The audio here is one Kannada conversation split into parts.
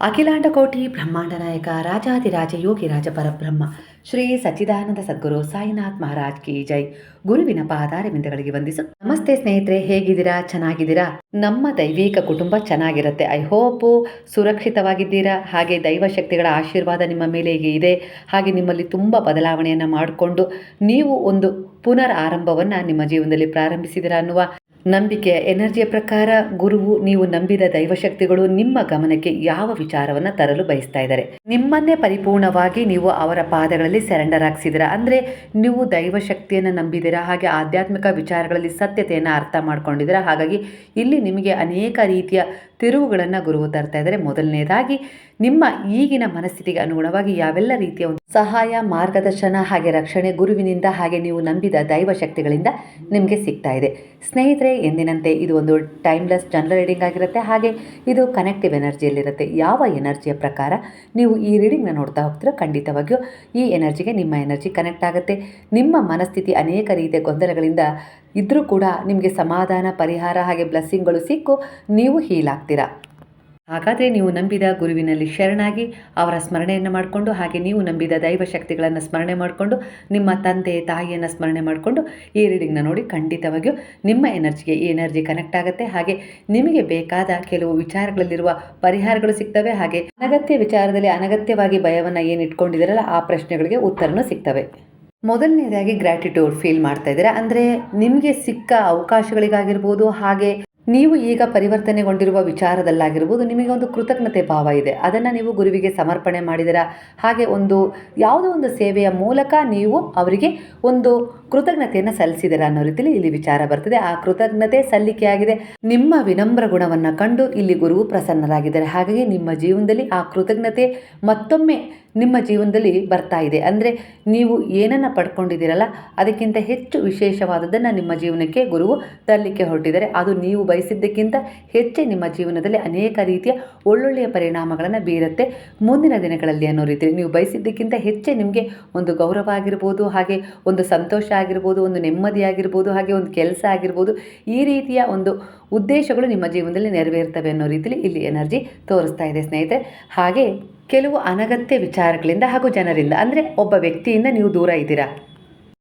ಅಖಿಲಾಂಡ ಕೋಟಿ ಬ್ರಹ್ಮಾಂಡ ನಾಯಕ ರಾಜಾದಿರಾಜ ಯೋಗಿ ರಾಜ ಪರಬ್ರಹ್ಮ, ಶ್ರೀ ಸಚ್ಚಿದಾನಂದ ಸದ್ಗುರು ಸಾಯಿನಾಥ್ ಮಹಾರಾಜ್ ಕಿ ಜೈ. ಗುರುವಿನ ಪಾದಾರವಿಂದಗಳಿಗೆ ವಂದಿಸು. ನಮಸ್ತೆ ಸ್ನೇಹಿತರೆ, ಹೇಗಿದ್ದೀರಾ? ಚೆನ್ನಾಗಿದ್ದೀರಾ? ನಮ್ಮ ದೈವಿಕ ಕುಟುಂಬ ಚೆನ್ನಾಗಿರುತ್ತೆ. ಐ ಹೋಪ್ ಸುರಕ್ಷಿತವಾಗಿದ್ದೀರಾ. ಹಾಗೆ ದೈವ ಶಕ್ತಿಗಳ ಆಶೀರ್ವಾದ ನಿಮ್ಮ ಮೇಲೆ ಇದೆ. ಹಾಗೆ ನಿಮ್ಮಲ್ಲಿ ತುಂಬ ಬದಲಾವಣೆಯನ್ನು ಮಾಡಿಕೊಂಡು ನೀವು ಒಂದು ಪುನರ್ ಆರಂಭವನ್ನು ನಿಮ್ಮ ಜೀವನದಲ್ಲಿ ಪ್ರಾರಂಭಿಸಿದಿರಾ ಅನ್ನುವ ನಂಬಿಕೆಯ ಎನರ್ಜಿಯ ಪ್ರಕಾರ ಗುರುವು ನೀವು ನಂಬಿದ ದೈವಶಕ್ತಿಗಳು ನಿಮ್ಮ ಗಮನಕ್ಕೆ ಯಾವ ವಿಚಾರವನ್ನು ತರಲು ಬಯಸ್ತಾ ಇದ್ದಾರೆ? ನಿಮ್ಮನ್ನೇ ಪರಿಪೂರ್ಣವಾಗಿ ನೀವು ಅವರ ಪಾದಗಳಲ್ಲಿ ಸೆರೆಂಡರ್ ಹಾಕ್ಸಿದಿರ ಅಂದರೆ ನೀವು ದೈವಶಕ್ತಿಯನ್ನು ನಂಬಿದ್ದೀರಾ ಹಾಗೆ ಆಧ್ಯಾತ್ಮಿಕ ವಿಚಾರಗಳಲ್ಲಿ ಸತ್ಯತೆಯನ್ನು ಅರ್ಥ ಮಾಡ್ಕೊಂಡಿದ್ದೀರಾ ಹಾಗಾಗಿ ಇಲ್ಲಿ ನಿಮಗೆ ಅನೇಕ ರೀತಿಯ ತಿರುವುಗಳನ್ನು ಗುರುವು ತರ್ತಾ ಇದ್ದಾರೆ. ಮೊದಲನೇದಾಗಿ, ನಿಮ್ಮ ಈಗಿನ ಮನಸ್ಥಿತಿಗೆ ಅನುಗುಣವಾಗಿ ಯಾವೆಲ್ಲ ರೀತಿಯ ಒಂದು ಸಹಾಯ, ಮಾರ್ಗದರ್ಶನ ಹಾಗೆ ರಕ್ಷಣೆ ಗುರುವಿನಿಂದ ಹಾಗೆ ನೀವು ನಂಬಿದ ದೈವ ಶಕ್ತಿಗಳಿಂದ ನಿಮಗೆ ಸಿಗ್ತಾ ಇದೆ. ಸ್ನೇಹಿತರೆ, ಎಂದಿನಂತೆ ಇದು ಒಂದು ಟೈಮ್ಲೆಸ್ ಜನರಲ್ ರೀಡಿಂಗ್ ಆಗಿರುತ್ತೆ. ಹಾಗೆ ಇದು ಕನೆಕ್ಟಿವ್ ಎನರ್ಜಿಯಲ್ಲಿರುತ್ತೆ ಯಾವ ಎನರ್ಜಿಯ ಪ್ರಕಾರ ನೀವು ಈ ರೀಡಿಂಗ್ನ ನೋಡ್ತಾ ಹೋಗ್ತೀರೋ ಖಂಡಿತವಾಗಿಯೂ ಈ ಎನರ್ಜಿಗೆ ನಿಮ್ಮ ಎನರ್ಜಿ ಕನೆಕ್ಟ್ ಆಗುತ್ತೆ. ನಿಮ್ಮ ಮನಸ್ಥಿತಿ ಅನೇಕ ರೀತಿಯ ಗೊಂದಲಗಳಿಂದ ಇದ್ದರೂ ಕೂಡ ನಿಮಗೆ ಸಮಾಧಾನ, ಪರಿಹಾರ ಹಾಗೆ ಬ್ಲೆಸ್ಸಿಂಗ್ಗಳು ಸಿಕ್ಕು, ನೀವು ಹೀಲ್ ಆಗ್ತೀರಾ. ಹಾಗಾದರೆ ನೀವು ನಂಬಿದ ಗುರುವಿನಲ್ಲಿ ಶರಣಾಗಿ ಅವರ ಸ್ಮರಣೆಯನ್ನು ಮಾಡಿಕೊಂಡು, ಹಾಗೆ ನೀವು ನಂಬಿದ ದೈವ ಶಕ್ತಿಗಳನ್ನು ಸ್ಮರಣೆ ಮಾಡಿಕೊಂಡು, ನಿಮ್ಮ ತಂದೆ, ತಾಯಿಯನ್ನು ಸ್ಮರಣೆ ಮಾಡಿಕೊಂಡು ಈ ರೀಡಿಂಗ್ನ ನೋಡಿ ಖಂಡಿತವಾಗಿಯೂ ನಿಮ್ಮ ಎನರ್ಜಿಗೆ, ಈ ಎನರ್ಜಿ ಕನೆಕ್ಟ್ ಆಗುತ್ತೆ. ಹಾಗೆ ನಿಮಗೆ ಬೇಕಾದ ಕೆಲವು ವಿಚಾರಗಳಲ್ಲಿರುವ ಪರಿಹಾರಗಳು ಸಿಗ್ತವೆ. ಹಾಗೆ ಅನಗತ್ಯ ವಿಚಾರದಲ್ಲಿ ಅನಗತ್ಯವಾಗಿ ಭಯವನ್ನು ಏನು ಇಟ್ಕೊಂಡಿದ್ದೀರಲ್ಲ ಆ ಪ್ರಶ್ನೆಗಳಿಗೆ ಉತ್ತರನೂ ಸಿಗ್ತವೆ. ಮೊದಲನೇದಾಗಿ ಗ್ರ್ಯಾಟಿಟ್ಯೂಡ್ ಫೀಲ್ ಮಾಡ್ತಾ ಇದ್ದೀರಾ? ಅಂದರೆ ನಿಮಗೆ ಸಿಕ್ಕ ಅವಕಾಶಗಳಿಗಾಗಿರ್ಬೋದು, ಹಾಗೆ ನೀವು ಈಗ ಪರಿವರ್ತನೆಗೊಂಡಿರುವ ವಿಚಾರದಲ್ಲಾಗಿರ್ಬೋದು, ನಿಮಗೆ ಒಂದು ಕೃತಜ್ಞತೆ ಭಾವ ಇದೆ. ಅದನ್ನು ನೀವು ಗುರುವಿಗೆ ಸಮರ್ಪಣೆ ಮಾಡಿದಿರ ಹಾಗೆ ಒಂದು ಯಾವುದೋ ಒಂದು ಸೇವೆಯ ಮೂಲಕ ನೀವು ಅವರಿಗೆ ಒಂದು ಕೃತಜ್ಞತೆಯನ್ನು ಸಲ್ಲಿಸಿದಿರ ಅನ್ನೋ ರೀತಿಯಲ್ಲಿ ಇಲ್ಲಿ ವಿಚಾರ ಬರ್ತದೆ. ಆ ಕೃತಜ್ಞತೆ ಸಲ್ಲಿಕೆಯಾಗಿದೆ. ನಿಮ್ಮ ವಿನಮ್ರ ಗುಣವನ್ನು ಕಂಡು ಇಲ್ಲಿ ಗುರುವು ಪ್ರಸನ್ನರಾಗಿದ್ದಾರೆ. ಹಾಗಾಗಿ ನಿಮ್ಮ ಜೀವನದಲ್ಲಿ ಆ ಕೃತಜ್ಞತೆ ಮತ್ತೊಮ್ಮೆ ನಿಮ್ಮ ಜೀವನದಲ್ಲಿ ಬರ್ತಾ ಇದೆ. ಅಂದರೆ ನೀವು ಏನನ್ನು ಪಡ್ಕೊಂಡಿದ್ದೀರಲ್ಲ, ಅದಕ್ಕಿಂತ ಹೆಚ್ಚು ವಿಶೇಷವಾದದ್ದನ್ನು ನಿಮ್ಮ ಜೀವನಕ್ಕೆ ಗುರುವು ತರಲಿಕ್ಕೆ ಹೊರಟಿದ್ದಾರೆ. ಅದು ನೀವು ಬಯಸಿದ್ದಕ್ಕಿಂತ ಹೆಚ್ಚೇ ನಿಮ್ಮ ಜೀವನದಲ್ಲಿ ಅನೇಕ ರೀತಿಯ ಒಳ್ಳೊಳ್ಳೆಯ ಪರಿಣಾಮಗಳನ್ನು ಬೀರುತ್ತೆ ಮುಂದಿನ ದಿನಗಳಲ್ಲಿ ಅನ್ನೋ ರೀತಿಯಲ್ಲಿ. ನೀವು ಬಯಸಿದ್ದಕ್ಕಿಂತ ಹೆಚ್ಚೇ ನಿಮಗೆ ಒಂದು ಗೌರವ ಆಗಿರ್ಬೋದು, ಹಾಗೆ ಒಂದು ಸಂತೋಷ ಆಗಿರ್ಬೋದು, ಒಂದು ನೆಮ್ಮದಿ ಆಗಿರ್ಬೋದು, ಹಾಗೆ ಒಂದು ಕೆಲಸ ಆಗಿರ್ಬೋದು, ಈ ರೀತಿಯ ಒಂದು ಉದ್ದೇಶಗಳು ನಿಮ್ಮ ಜೀವನದಲ್ಲಿ ನೆರವೇರ್ತವೆ ಅನ್ನೋ ರೀತಿಯಲ್ಲಿ ಇಲ್ಲಿ ಎನರ್ಜಿ ತೋರಿಸ್ತಾ ಇದೆ ಸ್ನೇಹಿತರೆ. ಹಾಗೆ ಕೆಲವು ಅನಗತ್ಯ ವಿಚಾರಗಳಿಂದ ಹಾಗೂ ಜನರಿಂದ, ಅಂದರೆ ಒಬ್ಬ ವ್ಯಕ್ತಿಯಿಂದ ನೀವು ದೂರ ಇದ್ದೀರಾ?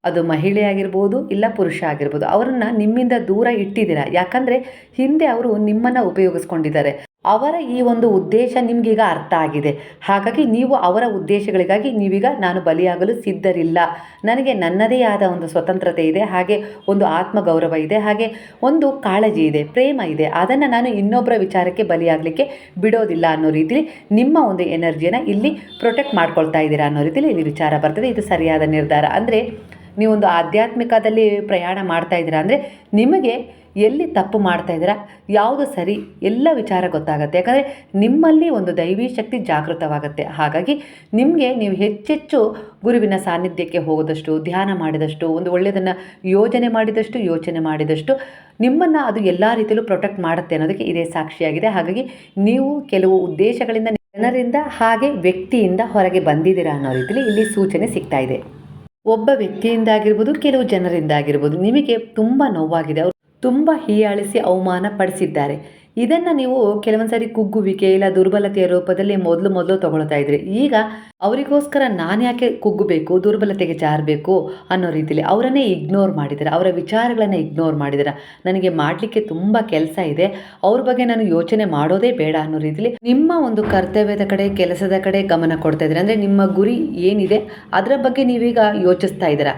ಅದು ಮಹಿಳೆ ಆಗಿರ್ಬೋದು ಇಲ್ಲ ಪುರುಷ ಆಗಿರ್ಬೋದು, ಅವರನ್ನು ನಿಮ್ಮಿಂದ ದೂರ ಇಟ್ಟಿದ್ದೀರಾ? ಯಾಕಂದರೆ ಹಿಂದೆ ಅವರು ನಿಮ್ಮನ್ನು ಉಪಯೋಗಿಸ್ಕೊಂಡಿದ್ದಾರೆ. ಅವರ ಈ ಒಂದು ಉದ್ದೇಶ ನಿಮಗೀಗ ಅರ್ಥ ಆಗಿದೆ. ಹಾಗಾಗಿ ನೀವು ಅವರ ಉದ್ದೇಶಗಳಿಗಾಗಿ ನೀವೀಗ ನಾನು ಬಲಿಯಾಗಲು ಸಿದ್ಧರಿಲ್ಲ. ನನಗೆ ನನ್ನದೇ ಆದ ಒಂದು ಸ್ವತಂತ್ರತೆ ಇದೆ, ಹಾಗೆ ಒಂದು ಆತ್ಮಗೌರವ ಇದೆ, ಹಾಗೆ ಒಂದು ಕಾಳಜಿ ಇದೆ, ಪ್ರೇಮ ಇದೆ. ಅದನ್ನು ನಾನು ಇನ್ನೊಬ್ಬರ ವಿಚಾರಕ್ಕೆ ಬಲಿಯಾಗಲಿಕ್ಕೆ ಬಿಡೋದಿಲ್ಲ ಅನ್ನೋ ರೀತಿಲಿ ನಿಮ್ಮ ಒಂದು ಎನರ್ಜಿಯನ್ನು ಇಲ್ಲಿ ಪ್ರೊಟೆಕ್ಟ್ ಮಾಡ್ಕೊಳ್ತಾ ಇದ್ದೀರಾ ಅನ್ನೋ ರೀತಿಲಿ ಇಲ್ಲಿ ವಿಚಾರ ಬರ್ತದೆ. ಇದು ಸರಿಯಾದ ನಿರ್ಧಾರ. ಅಂದರೆ ನೀವೊಂದು ಆಧ್ಯಾತ್ಮಿಕದಲ್ಲಿ ಪ್ರಯಾಣ ಮಾಡ್ತಾ ಇದ್ದೀರಾ ಅಂದರೆ ನಿಮಗೆ ಎಲ್ಲಿ ತಪ್ಪು ಮಾಡ್ತಾ ಇದ್ದೀರಾ, ಯಾವುದು ಸರಿ, ಎಲ್ಲ ವಿಚಾರ ಗೊತ್ತಾಗುತ್ತೆ. ಯಾಕಂದರೆ ನಿಮ್ಮಲ್ಲಿ ಒಂದು ದೈವಿ ಶಕ್ತಿ ಜಾಗೃತವಾಗುತ್ತೆ. ಹಾಗಾಗಿ ನಿಮಗೆ ನೀವು ಹೆಚ್ಚೆಚ್ಚು ಗುರುವಿನ ಸಾನ್ನಿಧ್ಯಕ್ಕೆ ಹೋಗೋದಷ್ಟು, ಧ್ಯಾನ ಮಾಡಿದಷ್ಟು, ಒಂದು ಒಳ್ಳೆಯದನ್ನು ಯೋಜನೆ ಮಾಡಿದಷ್ಟು, ಯೋಚನೆ ಮಾಡಿದಷ್ಟು, ನಿಮ್ಮನ್ನು ಅದು ಎಲ್ಲ ರೀತಿಯಲ್ಲೂ ಪ್ರೊಟೆಕ್ಟ್ ಮಾಡುತ್ತೆ ಅನ್ನೋದಕ್ಕೆ ಇದೇ ಸಾಕ್ಷಿಯಾಗಿದೆ. ಹಾಗಾಗಿ ನೀವು ಕೆಲವು ಉದ್ದೇಶಗಳಿಂದ, ಜನರಿಂದ ಹಾಗೆ ವ್ಯಕ್ತಿಯಿಂದ ಹೊರಗೆ ಬಂದಿದ್ದೀರಾ ಅನ್ನೋ ರೀತಿಯಲ್ಲಿ ಇಲ್ಲಿ ಸೂಚನೆ ಸಿಗ್ತಾ ಇದೆ. ಒಬ್ಬ ವ್ಯಕ್ತಿಯಿಂದ ಆಗಿರ್ಬೋದು ಕೆಲವು ಜನರಿಂದ ಆಗಿರ್ಬೋದು ನಿಮಗೆ ತುಂಬ ನೋವಾಗಿದೆ. ಅವರು ತುಂಬ ಹೀಯಾಳಿಸಿ ಅವಮಾನ ಪಡಿಸಿದ್ದಾರೆ. ಇದನ್ನು ನೀವು ಕೆಲವೊಂದು ಸಾರಿ ಕುಗ್ಗುವಿಕೆ ಇಲ್ಲ ದುರ್ಬಲತೆಯ ರೂಪದಲ್ಲಿ ಮೊದಲು ಮೊದಲು ತಗೊಳ್ತಾ ಇದ್ರಿ. ಈಗ ಅವರಿಗೋಸ್ಕರ ನಾನು ಯಾಕೆ ಕುಗ್ಗಬೇಕು, ದುರ್ಬಲತೆಗೆ ಜಾರಬೇಕು ಅನ್ನೋ ರೀತಿಯಲ್ಲಿ ಅವರನ್ನೇ ಇಗ್ನೋರ್ ಮಾಡಿದ್ದಾರೆ ಅವರ ವಿಚಾರಗಳನ್ನು ಇಗ್ನೋರ್ ಮಾಡಿದ್ದಾರೆ ನನಗೆ ಮಾಡಲಿಕ್ಕೆ ತುಂಬ ಕೆಲಸ ಇದೆ, ಅವ್ರ ಬಗ್ಗೆ ನಾನು ಯೋಚನೆ ಮಾಡೋದೇ ಬೇಡ ಅನ್ನೋ ರೀತಿಯಲ್ಲಿ ನಿಮ್ಮ ಒಂದು ಕರ್ತವ್ಯದ ಕಡೆ, ಕೆಲಸದ ಕಡೆ ಗಮನ ಕೊಡ್ತಾ ಇದ್ದೀರಾ ಅಂದರೆ ನಿಮ್ಮ ಗುರಿ ಏನಿದೆ, ಅದರ ಬಗ್ಗೆ ನೀವೀಗ ಯೋಚಿಸ್ತಾ ಇದ್ದೀರಾ?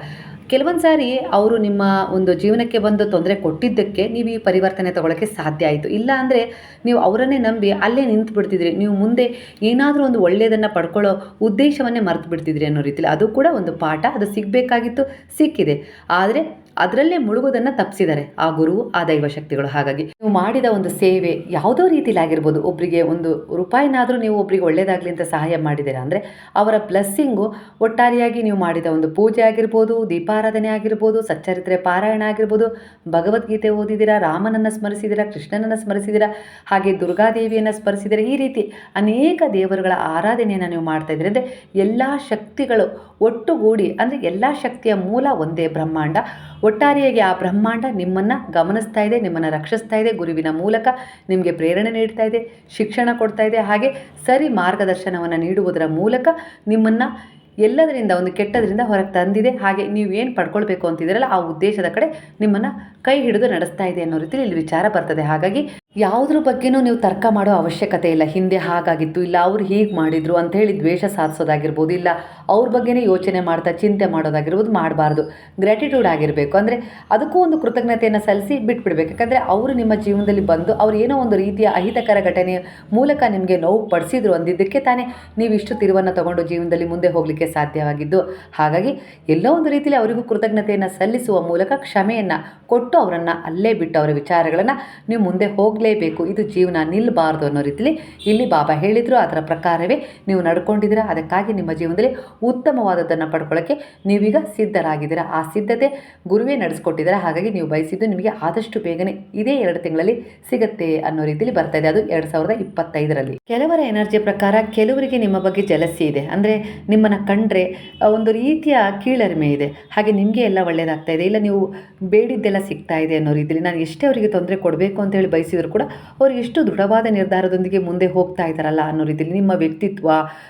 ಕೆಲವೊಂದು ಸಾರಿ ಅವರು ನಿಮ್ಮ ಒಂದು ಜೀವನಕ್ಕೆ ಬಂದು ತೊಂದರೆ ಕೊಟ್ಟಿದ್ದಕ್ಕೆ ನೀವು ಈ ಪರಿವರ್ತನೆ ತಗೊಳ್ಳೋಕ್ಕೆ ಸಾಧ್ಯ ಆಯಿತು. ಇಲ್ಲ ಅಂದರೆ ನೀವು ಅವರನ್ನೇ ನಂಬಿ ಅಲ್ಲೇ ನಿಂತು ಬಿಡ್ತಿದ್ರಿ. ನೀವು ಮುಂದೆ ಏನಾದರೂ ಒಂದು ಒಳ್ಳೆಯದನ್ನು ಪಡ್ಕೊಳ್ಳೋ ಉದ್ದೇಶವನ್ನೇ ಮರೆತು ಬಿಡ್ತಿದ್ರಿ ಅನ್ನೋ ರೀತಿಲಿ. ಅದು ಕೂಡ ಒಂದು ಪಾಠ. ಅದು ಸಿಗಬೇಕಾಗಿತ್ತು, ಸಿಕ್ಕಿದೆ. ಆದರೆ ಅದರಲ್ಲೇ ಮುಳುಗೋದನ್ನು ತಪ್ಪಿಸಿದ್ದಾರೆ ಆ ಗುರು, ಆ ದೈವ ಶಕ್ತಿಗಳು ಹಾಗಾಗಿ ನೀವು ಮಾಡಿದ ಒಂದು ಸೇವೆ ಯಾವುದೋ ರೀತಿಲಿ ಆಗಿರ್ಬೋದು ಒಬ್ಬರಿಗೆ ಒಂದು ರೂಪಾಯಿನಾದರೂ ನೀವು ಒಬ್ಬರಿಗೆ ಒಳ್ಳೆಯದಾಗಲಿ ಅಂತ ಸಹಾಯ ಮಾಡಿದ್ದೀರಾ ಅಂದರೆ ಅವರ ಬ್ಲೆಸ್ಸಿಂಗು ಒಟ್ಟಾರೆಯಾಗಿ ನೀವು ಮಾಡಿದ ಒಂದು ಪೂಜೆ ಆಗಿರ್ಬೋದು, ದೀಪಾರಾಧನೆ ಆಗಿರ್ಬೋದು, ಸಚ್ಚರಿತ್ರೆ ಪಾರಾಯಣ ಆಗಿರ್ಬೋದು, ಭಗವದ್ಗೀತೆ ಓದಿದ್ದೀರಾ, ರಾಮನನ್ನು ಸ್ಮರಿಸಿದ್ದೀರಾ, ಕೃಷ್ಣನನ್ನು ಸ್ಮರಿಸಿದ್ದೀರಾ, ಹಾಗೆ ದುರ್ಗಾದೇವಿಯನ್ನು ಸ್ಮರಿಸಿದರೆ ಈ ರೀತಿ ಅನೇಕ ದೇವರುಗಳ ಆರಾಧನೆಯನ್ನು ನೀವು ಮಾಡ್ತಾ ಇದ್ದೀರಿ. ಅಂದರೆ ಎಲ್ಲ ಶಕ್ತಿಗಳು ಒಟ್ಟುಗೂಡಿ, ಅಂದರೆ ಎಲ್ಲ ಶಕ್ತಿಯ ಮೂಲ ಒಂದೇ ಬ್ರಹ್ಮಾಂಡ. ಒಟ್ಟಾರೆಯಾಗಿ ಆ ಬ್ರಹ್ಮಾಂಡ ನಿಮ್ಮನ್ನು ಗಮನಿಸ್ತಾ ಇದೆ, ನಿಮ್ಮನ್ನು ರಕ್ಷಿಸ್ತಾ ಇದೆ, ಗುರುವಿನ ಮೂಲಕ ನಿಮಗೆ ಪ್ರೇರಣೆ ನೀಡ್ತಾ ಇದೆ, ಶಿಕ್ಷಣ ಕೊಡ್ತಾ ಇದೆ. ಹಾಗೆ ಸರಿ ಮಾರ್ಗದರ್ಶನವನ್ನು ನೀಡುವುದರ ಮೂಲಕ ನಿಮ್ಮನ್ನು ಎಲ್ಲದರಿಂದ ಒಂದು ಕೆಟ್ಟದರಿಂದ ಹೊರಗೆ ತಂದಿದೆ. ಹಾಗೆ ನೀವು ಏನು ಪಡ್ಕೊಳ್ಬೇಕು ಅಂತಿದ್ದೀರಲ್ಲ, ಆ ಉದ್ದೇಶದ ಕಡೆ ನಿಮ್ಮನ್ನು ಕೈ ಹಿಡಿದು ನಡೆಸ್ತಾ ಇದೆ ಅನ್ನೋ ರೀತಿಯಲ್ಲಿ ಇಲ್ಲಿ ವಿಚಾರ ಬರ್ತದೆ. ಹಾಗಾಗಿ ಯಾವುದ್ರ ಬಗ್ಗೆನೂ ನೀವು ತರ್ಕ ಮಾಡೋ ಅವಶ್ಯಕತೆ ಇಲ್ಲ. ಹಿಂದೆ ಹಾಗಾಗಿತ್ತು, ಇಲ್ಲ ಅವ್ರು ಹೀಗೆ ಮಾಡಿದರು ಅಂತ ಹೇಳಿ ದ್ವೇಷ ಸಾಧಿಸೋದಾಗಿರ್ಬೋದು, ಇಲ್ಲ ಅವ್ರ ಬಗ್ಗೆನೇ ಯೋಚನೆ ಮಾಡ್ತಾ ಚಿಂತೆ ಮಾಡೋದಾಗಿರ್ಬೋದು ಮಾಡಬಾರ್ದು. ಗ್ರ್ಯಾಟಿಟ್ಯೂಡ್ ಆಗಿರಬೇಕು. ಅಂದರೆ ಅದಕ್ಕೂ ಒಂದು ಕೃತಜ್ಞತೆಯನ್ನು ಸಲ್ಲಿಸಿ ಬಿಟ್ಬಿಡ್ಬೇಕು. ಯಾಕಂದರೆ ಅವರು ನಿಮ್ಮ ಜೀವನದಲ್ಲಿ ಬಂದು ಅವ್ರು ಏನೋ ಒಂದು ರೀತಿಯ ಅಹಿತಕರ ಘಟನೆಯ ಮೂಲಕ ನಿಮಗೆ ನೋವು ಪಡಿಸಿದ್ರು ಅಂದಿದ್ದಕ್ಕೆ ತಾನೇ ನೀವು ಇಷ್ಟು ತಿರುವನ್ನು ತಗೊಂಡು ಜೀವನದಲ್ಲಿ ಮುಂದೆ ಹೋಗಲಿಕ್ಕೆ ಸಾಧ್ಯವಾಗಿದ್ದು. ಹಾಗಾಗಿ ಎಲ್ಲೋ ಒಂದು ರೀತಿಯಲ್ಲಿ ಅವರಿಗೂ ಕೃತಜ್ಞತೆಯನ್ನು ಸಲ್ಲಿಸುವ ಮೂಲಕ ಕ್ಷಮೆಯನ್ನು ಕೊಟ್ಟು ಅವರನ್ನು ಅಲ್ಲೇ ಬಿಟ್ಟು ಅವರ ವಿಚಾರಗಳನ್ನು ನೀವು ಮುಂದೆ ಹೋಗಲೇಬೇಕು ಇದು ಜೀವನ ನಿಲ್ಲಬಾರ್ದು ಅನ್ನೋ ರೀತಿಯಲ್ಲಿ ಇಲ್ಲಿ ಬಾಬಾ ಹೇಳಿದರು. ಅದರ ಪ್ರಕಾರವೇ ನೀವು ನಡ್ಕೊಂಡಿದ್ದೀರ. ಅದಕ್ಕಾಗಿ ನಿಮ್ಮ ಜೀವನದಲ್ಲಿ ಉತ್ತಮವಾದದ್ದನ್ನು ಪಡ್ಕೊಳ್ಳೋಕ್ಕೆ ನೀವೀಗ ಸಿದ್ಧರಾಗಿದ್ದೀರ. ಆ ಸಿದ್ಧತೆ ಗುರುವೇ ನಡೆಸ್ಕೊಟ್ಟಿದ್ದಾರೆ. ಹಾಗಾಗಿ ನೀವು ಬಯಸಿದ್ದು ನಿಮಗೆ ಆದಷ್ಟು ಬೇಗನೆ ಇದೇ ಎರಡು ತಿಂಗಳಲ್ಲಿ ಸಿಗುತ್ತೆ ಅನ್ನೋ ರೀತಿಯಲ್ಲಿ ಬರ್ತಾ ಇದೆ. ಅದು ಎರಡು ಸಾವಿರದ ಇಪ್ಪತ್ತೈದರಲ್ಲಿ. ಕೆಲವರ ಎನರ್ಜಿ ಪ್ರಕಾರ ಕೆಲವರಿಗೆ ನಿಮ್ಮ ಬಗ್ಗೆ ಜಲಸಿ ಇದೆ. ಅಂದರೆ ನಿಮ್ಮನ್ನು ಕಂಡ್ರೆ ಒಂದು ರೀತಿಯ ಕೀಳರಿಮೆ ಇದೆ. ಹಾಗೆ ನಿಮಗೆ ಎಲ್ಲ ಒಳ್ಳೆಯದಾಗ್ತಾ ಇದೆ. ಇಲ್ಲ, ನೀವು ಬೇಡಿದ್ದೆಲ್ಲ ಸಿಗ್ತಾ ಇದೆ ಅನ್ನೋ ರೀತಿಯಲ್ಲಿ ನಾನು ಎಷ್ಟೇ ಅವರಿಗೆ ತೊಂದರೆ ಕೊಡಬೇಕು ಅಂತೇಳಿ ಬಯಸಿದ್ರು ಕೂಡ ಅವರು ಎಷ್ಟು ದೃಢವಾದ ನಿರ್ಧಾರದೊಂದಿಗೆ ಮುಂದೆ ಹೋಗ್ತಾ ಇದ್ದಾರಲ್ಲ ಅನ್ನೋ ರೀತಿಯಲ್ಲಿ ನಿಮ್ಮ ವ್ಯಕ್ತಿತ್ವ,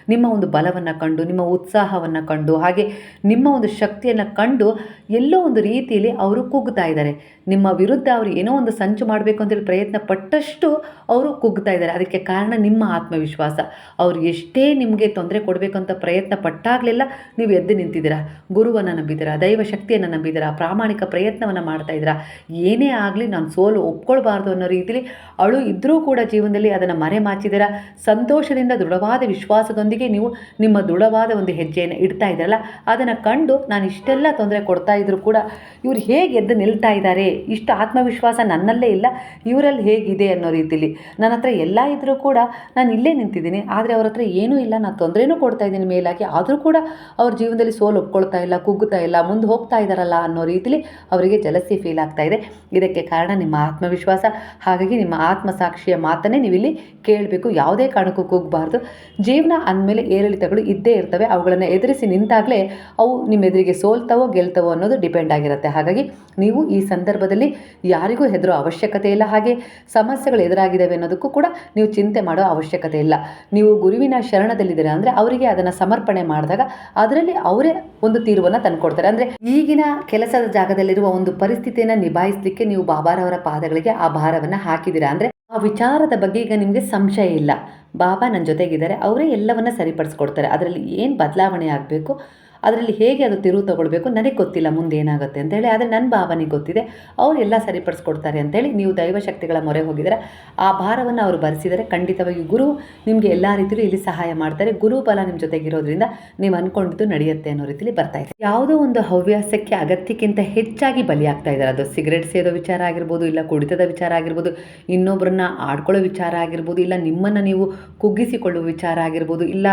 ನಿಮ್ಮ ಒಂದು ಬಲವನ್ನು ಕಂಡು, ನಿಮ್ಮ ಉತ್ಸಾಹವನ್ನು ಕಂಡು, ಹಾಗೆ ನಿಮ್ಮ ಒಂದು ಶಕ್ತಿಯನ್ನು ಕಂಡು ಎಲ್ಲೋ ಒಂದು ರೀತಿಯಲ್ಲಿ ಅವರು ಕುಗ್ತಾ ಇದ್ದಾರೆ. ನಿಮ್ಮ ವಿರುದ್ಧ ಅವರು ಏನೋ ಒಂದು ಸಂಚು ಮಾಡಬೇಕು ಅಂತೇಳಿ ಪ್ರಯತ್ನ ಪಟ್ಟಷ್ಟು ಅವರು ಕುಗ್ತಾ ಇದ್ದಾರೆ. ಅದಕ್ಕೆ ಕಾರಣ ನಿಮ್ಮ ಆತ್ಮವಿಶ್ವಾಸ. ಅವರು ಎಷ್ಟೇ ನಿಮಗೆ ತೊಂದರೆ ಕೊಡಬೇಕು ಅಂತ ಪ್ರಯತ್ನ ಪಟ್ಟಾಗಲಿಲ್ಲ ನೀವು ಎದ್ದು ನಿಂತಿದ್ದೀರಾ? ಗುರುವನ್ನು ನಂಬಿದ್ದೀರಾ? ದೈವ ಶಕ್ತಿಯನ್ನು ನಂಬಿದ್ದೀರಾ? ಪ್ರಾಮಾಣಿಕ ಪ್ರಯತ್ನವನ್ನು ಮಾಡ್ತಾ ಇದ್ದೀರಾ? ಏನೇ ಆಗಲಿ ನಾನು ಸೋಲು ಒಪ್ಕೊಳ್ಬಾರ್ದು ಅನ್ನೋ ರೀತಿಲಿ ಅಳು ಇದ್ದರೂ ಕೂಡ ಜೀವನದಲ್ಲಿ ಅದನ್ನು ಮರೆಮಾಚಿದಿರ ಸಂತೋಷದಿಂದ ದೃಢವಾದ ವಿಶ್ವಾಸದೊಂದಿಗೆ ನೀವು ನಿಮ್ಮ ದೃಢವಾದ ಒಂದು ಹೆಜ್ಜೆಯನ್ನು ಇಡ್ತಾ ಇದ್ದೀರಲ್ಲ, ಅದನ್ನು ಕಂಡು ನಾನು ಇಷ್ಟೆಲ್ಲ ತೊಂದರೆ ಕೊಡ್ತಾ ಇದ್ದರೂ ಕೂಡ ಇವ್ರು ಹೇಗೆ ಎದ್ದು ನಿಲ್ತಾ ಇದ್ದಾರೆ? ಇಷ್ಟು ಆತ್ಮವಿಶ್ವಾಸ ನನ್ನಲ್ಲೇ ಇಲ್ಲ, ಇವರಲ್ಲಿ ಹೇಗಿದೆ ಅನ್ನೋ ರೀತಿಲಿ. ನನ್ನ ಹತ್ರ ಎಲ್ಲ ಇದ್ದರೂ ಕೂಡ ನಾನು ಇಲ್ಲೇ ನಿಂತಿದ್ದೀನಿ, ಆದರೆ ಅವ್ರ ಹತ್ರ ಏನೂ ಇಲ್ಲ ನಾನು ತೊಂದರೆನೂ ಕೊಡ್ತಾ ಇದ್ದೀನಿ ಮೇಲಾಗಿ. ಆದರೂ ಕೂಡ ಅವ್ರ ಜೀವನದಲ್ಲಿ ಸೋಲು ಒಪ್ಕೊಳ್ತಾ ಇಲ್ಲ ಕುಗ್ಗುತ್ತಾ ಇಲ್ಲ, ಮುಂದೆ ಹೋಗ್ತಾ ಇದ್ದಾರಲ್ಲ ಅನ್ನೋ ರೀತಿಲಿ ಅವರಿಗೆ ಜಲಸಿ ಫೀಲ್ ಆಗ್ತಾ ಇದೆ. ಇದಕ್ಕೆ ಕಾರಣ ನಿಮ್ಮ ಆತ್ಮವಿಶ್ವಾಸ. ಹಾಗಾಗಿ ನಿಮ್ಮ ಆತ್ಮಸಾಕ್ಷಿಯ ಮಾತನ್ನೇ ನೀವಿಲ್ಲಿ ಕೇಳಬೇಕು. ಯಾವುದೇ ಕಾರಣಕ್ಕೂ ಕುಗ್ಗಬಾರ್ದು ಜೀವನ ಅಂದಮೇಲೆ ಏರಿಳಿತಗಳು ಇದ್ದೇ ಇರ್ತವೆ. ಅವುಗಳನ್ನು ಎದುರಿಸಿ ನಿಂತಾಗಲೇ ಅವು ನಿಮ್ಮ ಎದುರಿಗೆ ಸೋಲ್ತವೋ ಗೆಲ್ತವೋ ಅನ್ನೋದು ಡಿಪೆಂಡ್ ಆಗಿರುತ್ತೆ. ಹಾಗಾಗಿ ನೀವು ಈ ಸಂದರ್ಭದಲ್ಲಿ ಯಾರಿಗೂ ಹೆದರೋ ಅವಶ್ಯಕತೆ ಇಲ್ಲ. ಹಾಗೆ ಸಮಸ್ಯೆಗಳು ಎದುರಾಗಿದ್ದಾವೆ ಅನ್ನೋದಕ್ಕೂ ಕೂಡ ನೀವು ಚಿಂತೆ ಮಾಡೋ ಅವಶ್ಯಕತೆ ಇಲ್ಲ. ನೀವು ಗುರುವಿನ ಶರಣದಲ್ಲಿದ್ದೀರಾ ಅಂದರೆ ಅವರಿಗೆ ಅದನ್ನು ಸಮರ್ಪಣೆ ಮಾಡಿದಾಗ ಅದರಲ್ಲಿ ಅವರೇ ಒಂದು ತೀರ್ವನ್ನು ತಂದುಕೊಡ್ತಾರೆ. ಅಂದರೆ ಈಗಿನ ಕೆಲಸದ ಜಾಗದಲ್ಲಿರುವ ಒಂದು ಪರಿಸ್ಥಿತಿಯನ್ನು ನಿಭಾಯಿಸಲಿಕ್ಕೆ ನೀವು ಬಾಬಾರವರ ಪಾದಗಳಿಗೆ ಆ ಭಾರವನ್ನು ಹಾಕಿದ್ದೀರಾ ಅಂದರೆ ಆ ವಿಚಾರದ ಬಗ್ಗೆ ಈಗ ನಿಮಗೆ ಸಂಶಯ ಇಲ್ಲ. ಬಾಬಾ ನನ್ನ ಜೊತೆಗಿದ್ದಾರೆ, ಅವರೇ ಎಲ್ಲವನ್ನ ಸರಿಪಡಿಸ್ಕೊಡ್ತಾರೆ. ಅದರಲ್ಲಿ ಏನು ಬದಲಾವಣೆ ಆಗಬೇಕು? ಅದರಲ್ಲಿ ಹೇಗೆ ಅದು ತಿರುವು ತಗೊಳ್ಬೇಕು, ನನಗೆ ಗೊತ್ತಿಲ್ಲ ಮುಂದೆ ಏನಾಗುತ್ತೆ ಅಂತೇಳಿ ಆದರೆ ನನ್ನ ಭಾವನೆಗೆ ಗೊತ್ತಿದೆ. ಅವರೆಲ್ಲ ಸರಿಪಡಿಸ್ಕೊಡ್ತಾರೆ ಅಂತೇಳಿ ನೀವು ದೈವಶಕ್ತಿಗಳ ಮೊರೆ ಹೋಗಿದರೆ, ಆ ಭಾರವನ್ನು ಅವರು ಭರಿಸಿದರೆ ಖಂಡಿತವಾಗಿ ಗುರು ನಿಮಗೆ ಎಲ್ಲ ರೀತಿಯಲ್ಲೂ ಇಲ್ಲಿ ಸಹಾಯ ಮಾಡ್ತಾರೆ. ಗುರು ಬಲ ನಿಮ್ಮ ಜೊತೆಗಿರೋದ್ರಿಂದ ನೀವು ಅಂದ್ಕೊಂಡಿದ್ದು ನಡೆಯುತ್ತೆ ಅನ್ನೋ ರೀತಿಯಲ್ಲಿ ಬರ್ತಾ ಇದೆ. ಯಾವುದೋ ಒಂದು ಹವ್ಯಾಸಕ್ಕೆ ಅಗತ್ಯಕ್ಕಿಂತ ಹೆಚ್ಚಾಗಿ ಬಲಿಯಾಗ್ತಾ ಇದ್ದಾರೆ. ಅದು ಸಿಗರೆಟ್ ಸೇದೋ ವಿಚಾರ ಆಗಿರ್ಬೋದು, ಇಲ್ಲ ಕುಡಿತದ ವಿಚಾರ ಆಗಿರ್ಬೋದು ಇನ್ನೊಬ್ಬರನ್ನ ಆಡ್ಕೊಳ್ಳೋ ವಿಚಾರ ಆಗಿರ್ಬೋದು, ಇಲ್ಲ ನಿಮ್ಮನ್ನು ನೀವು ಕುಗ್ಗಿಸಿಕೊಳ್ಳುವ ವಿಚಾರ ಆಗಿರ್ಬೋದು, ಇಲ್ಲ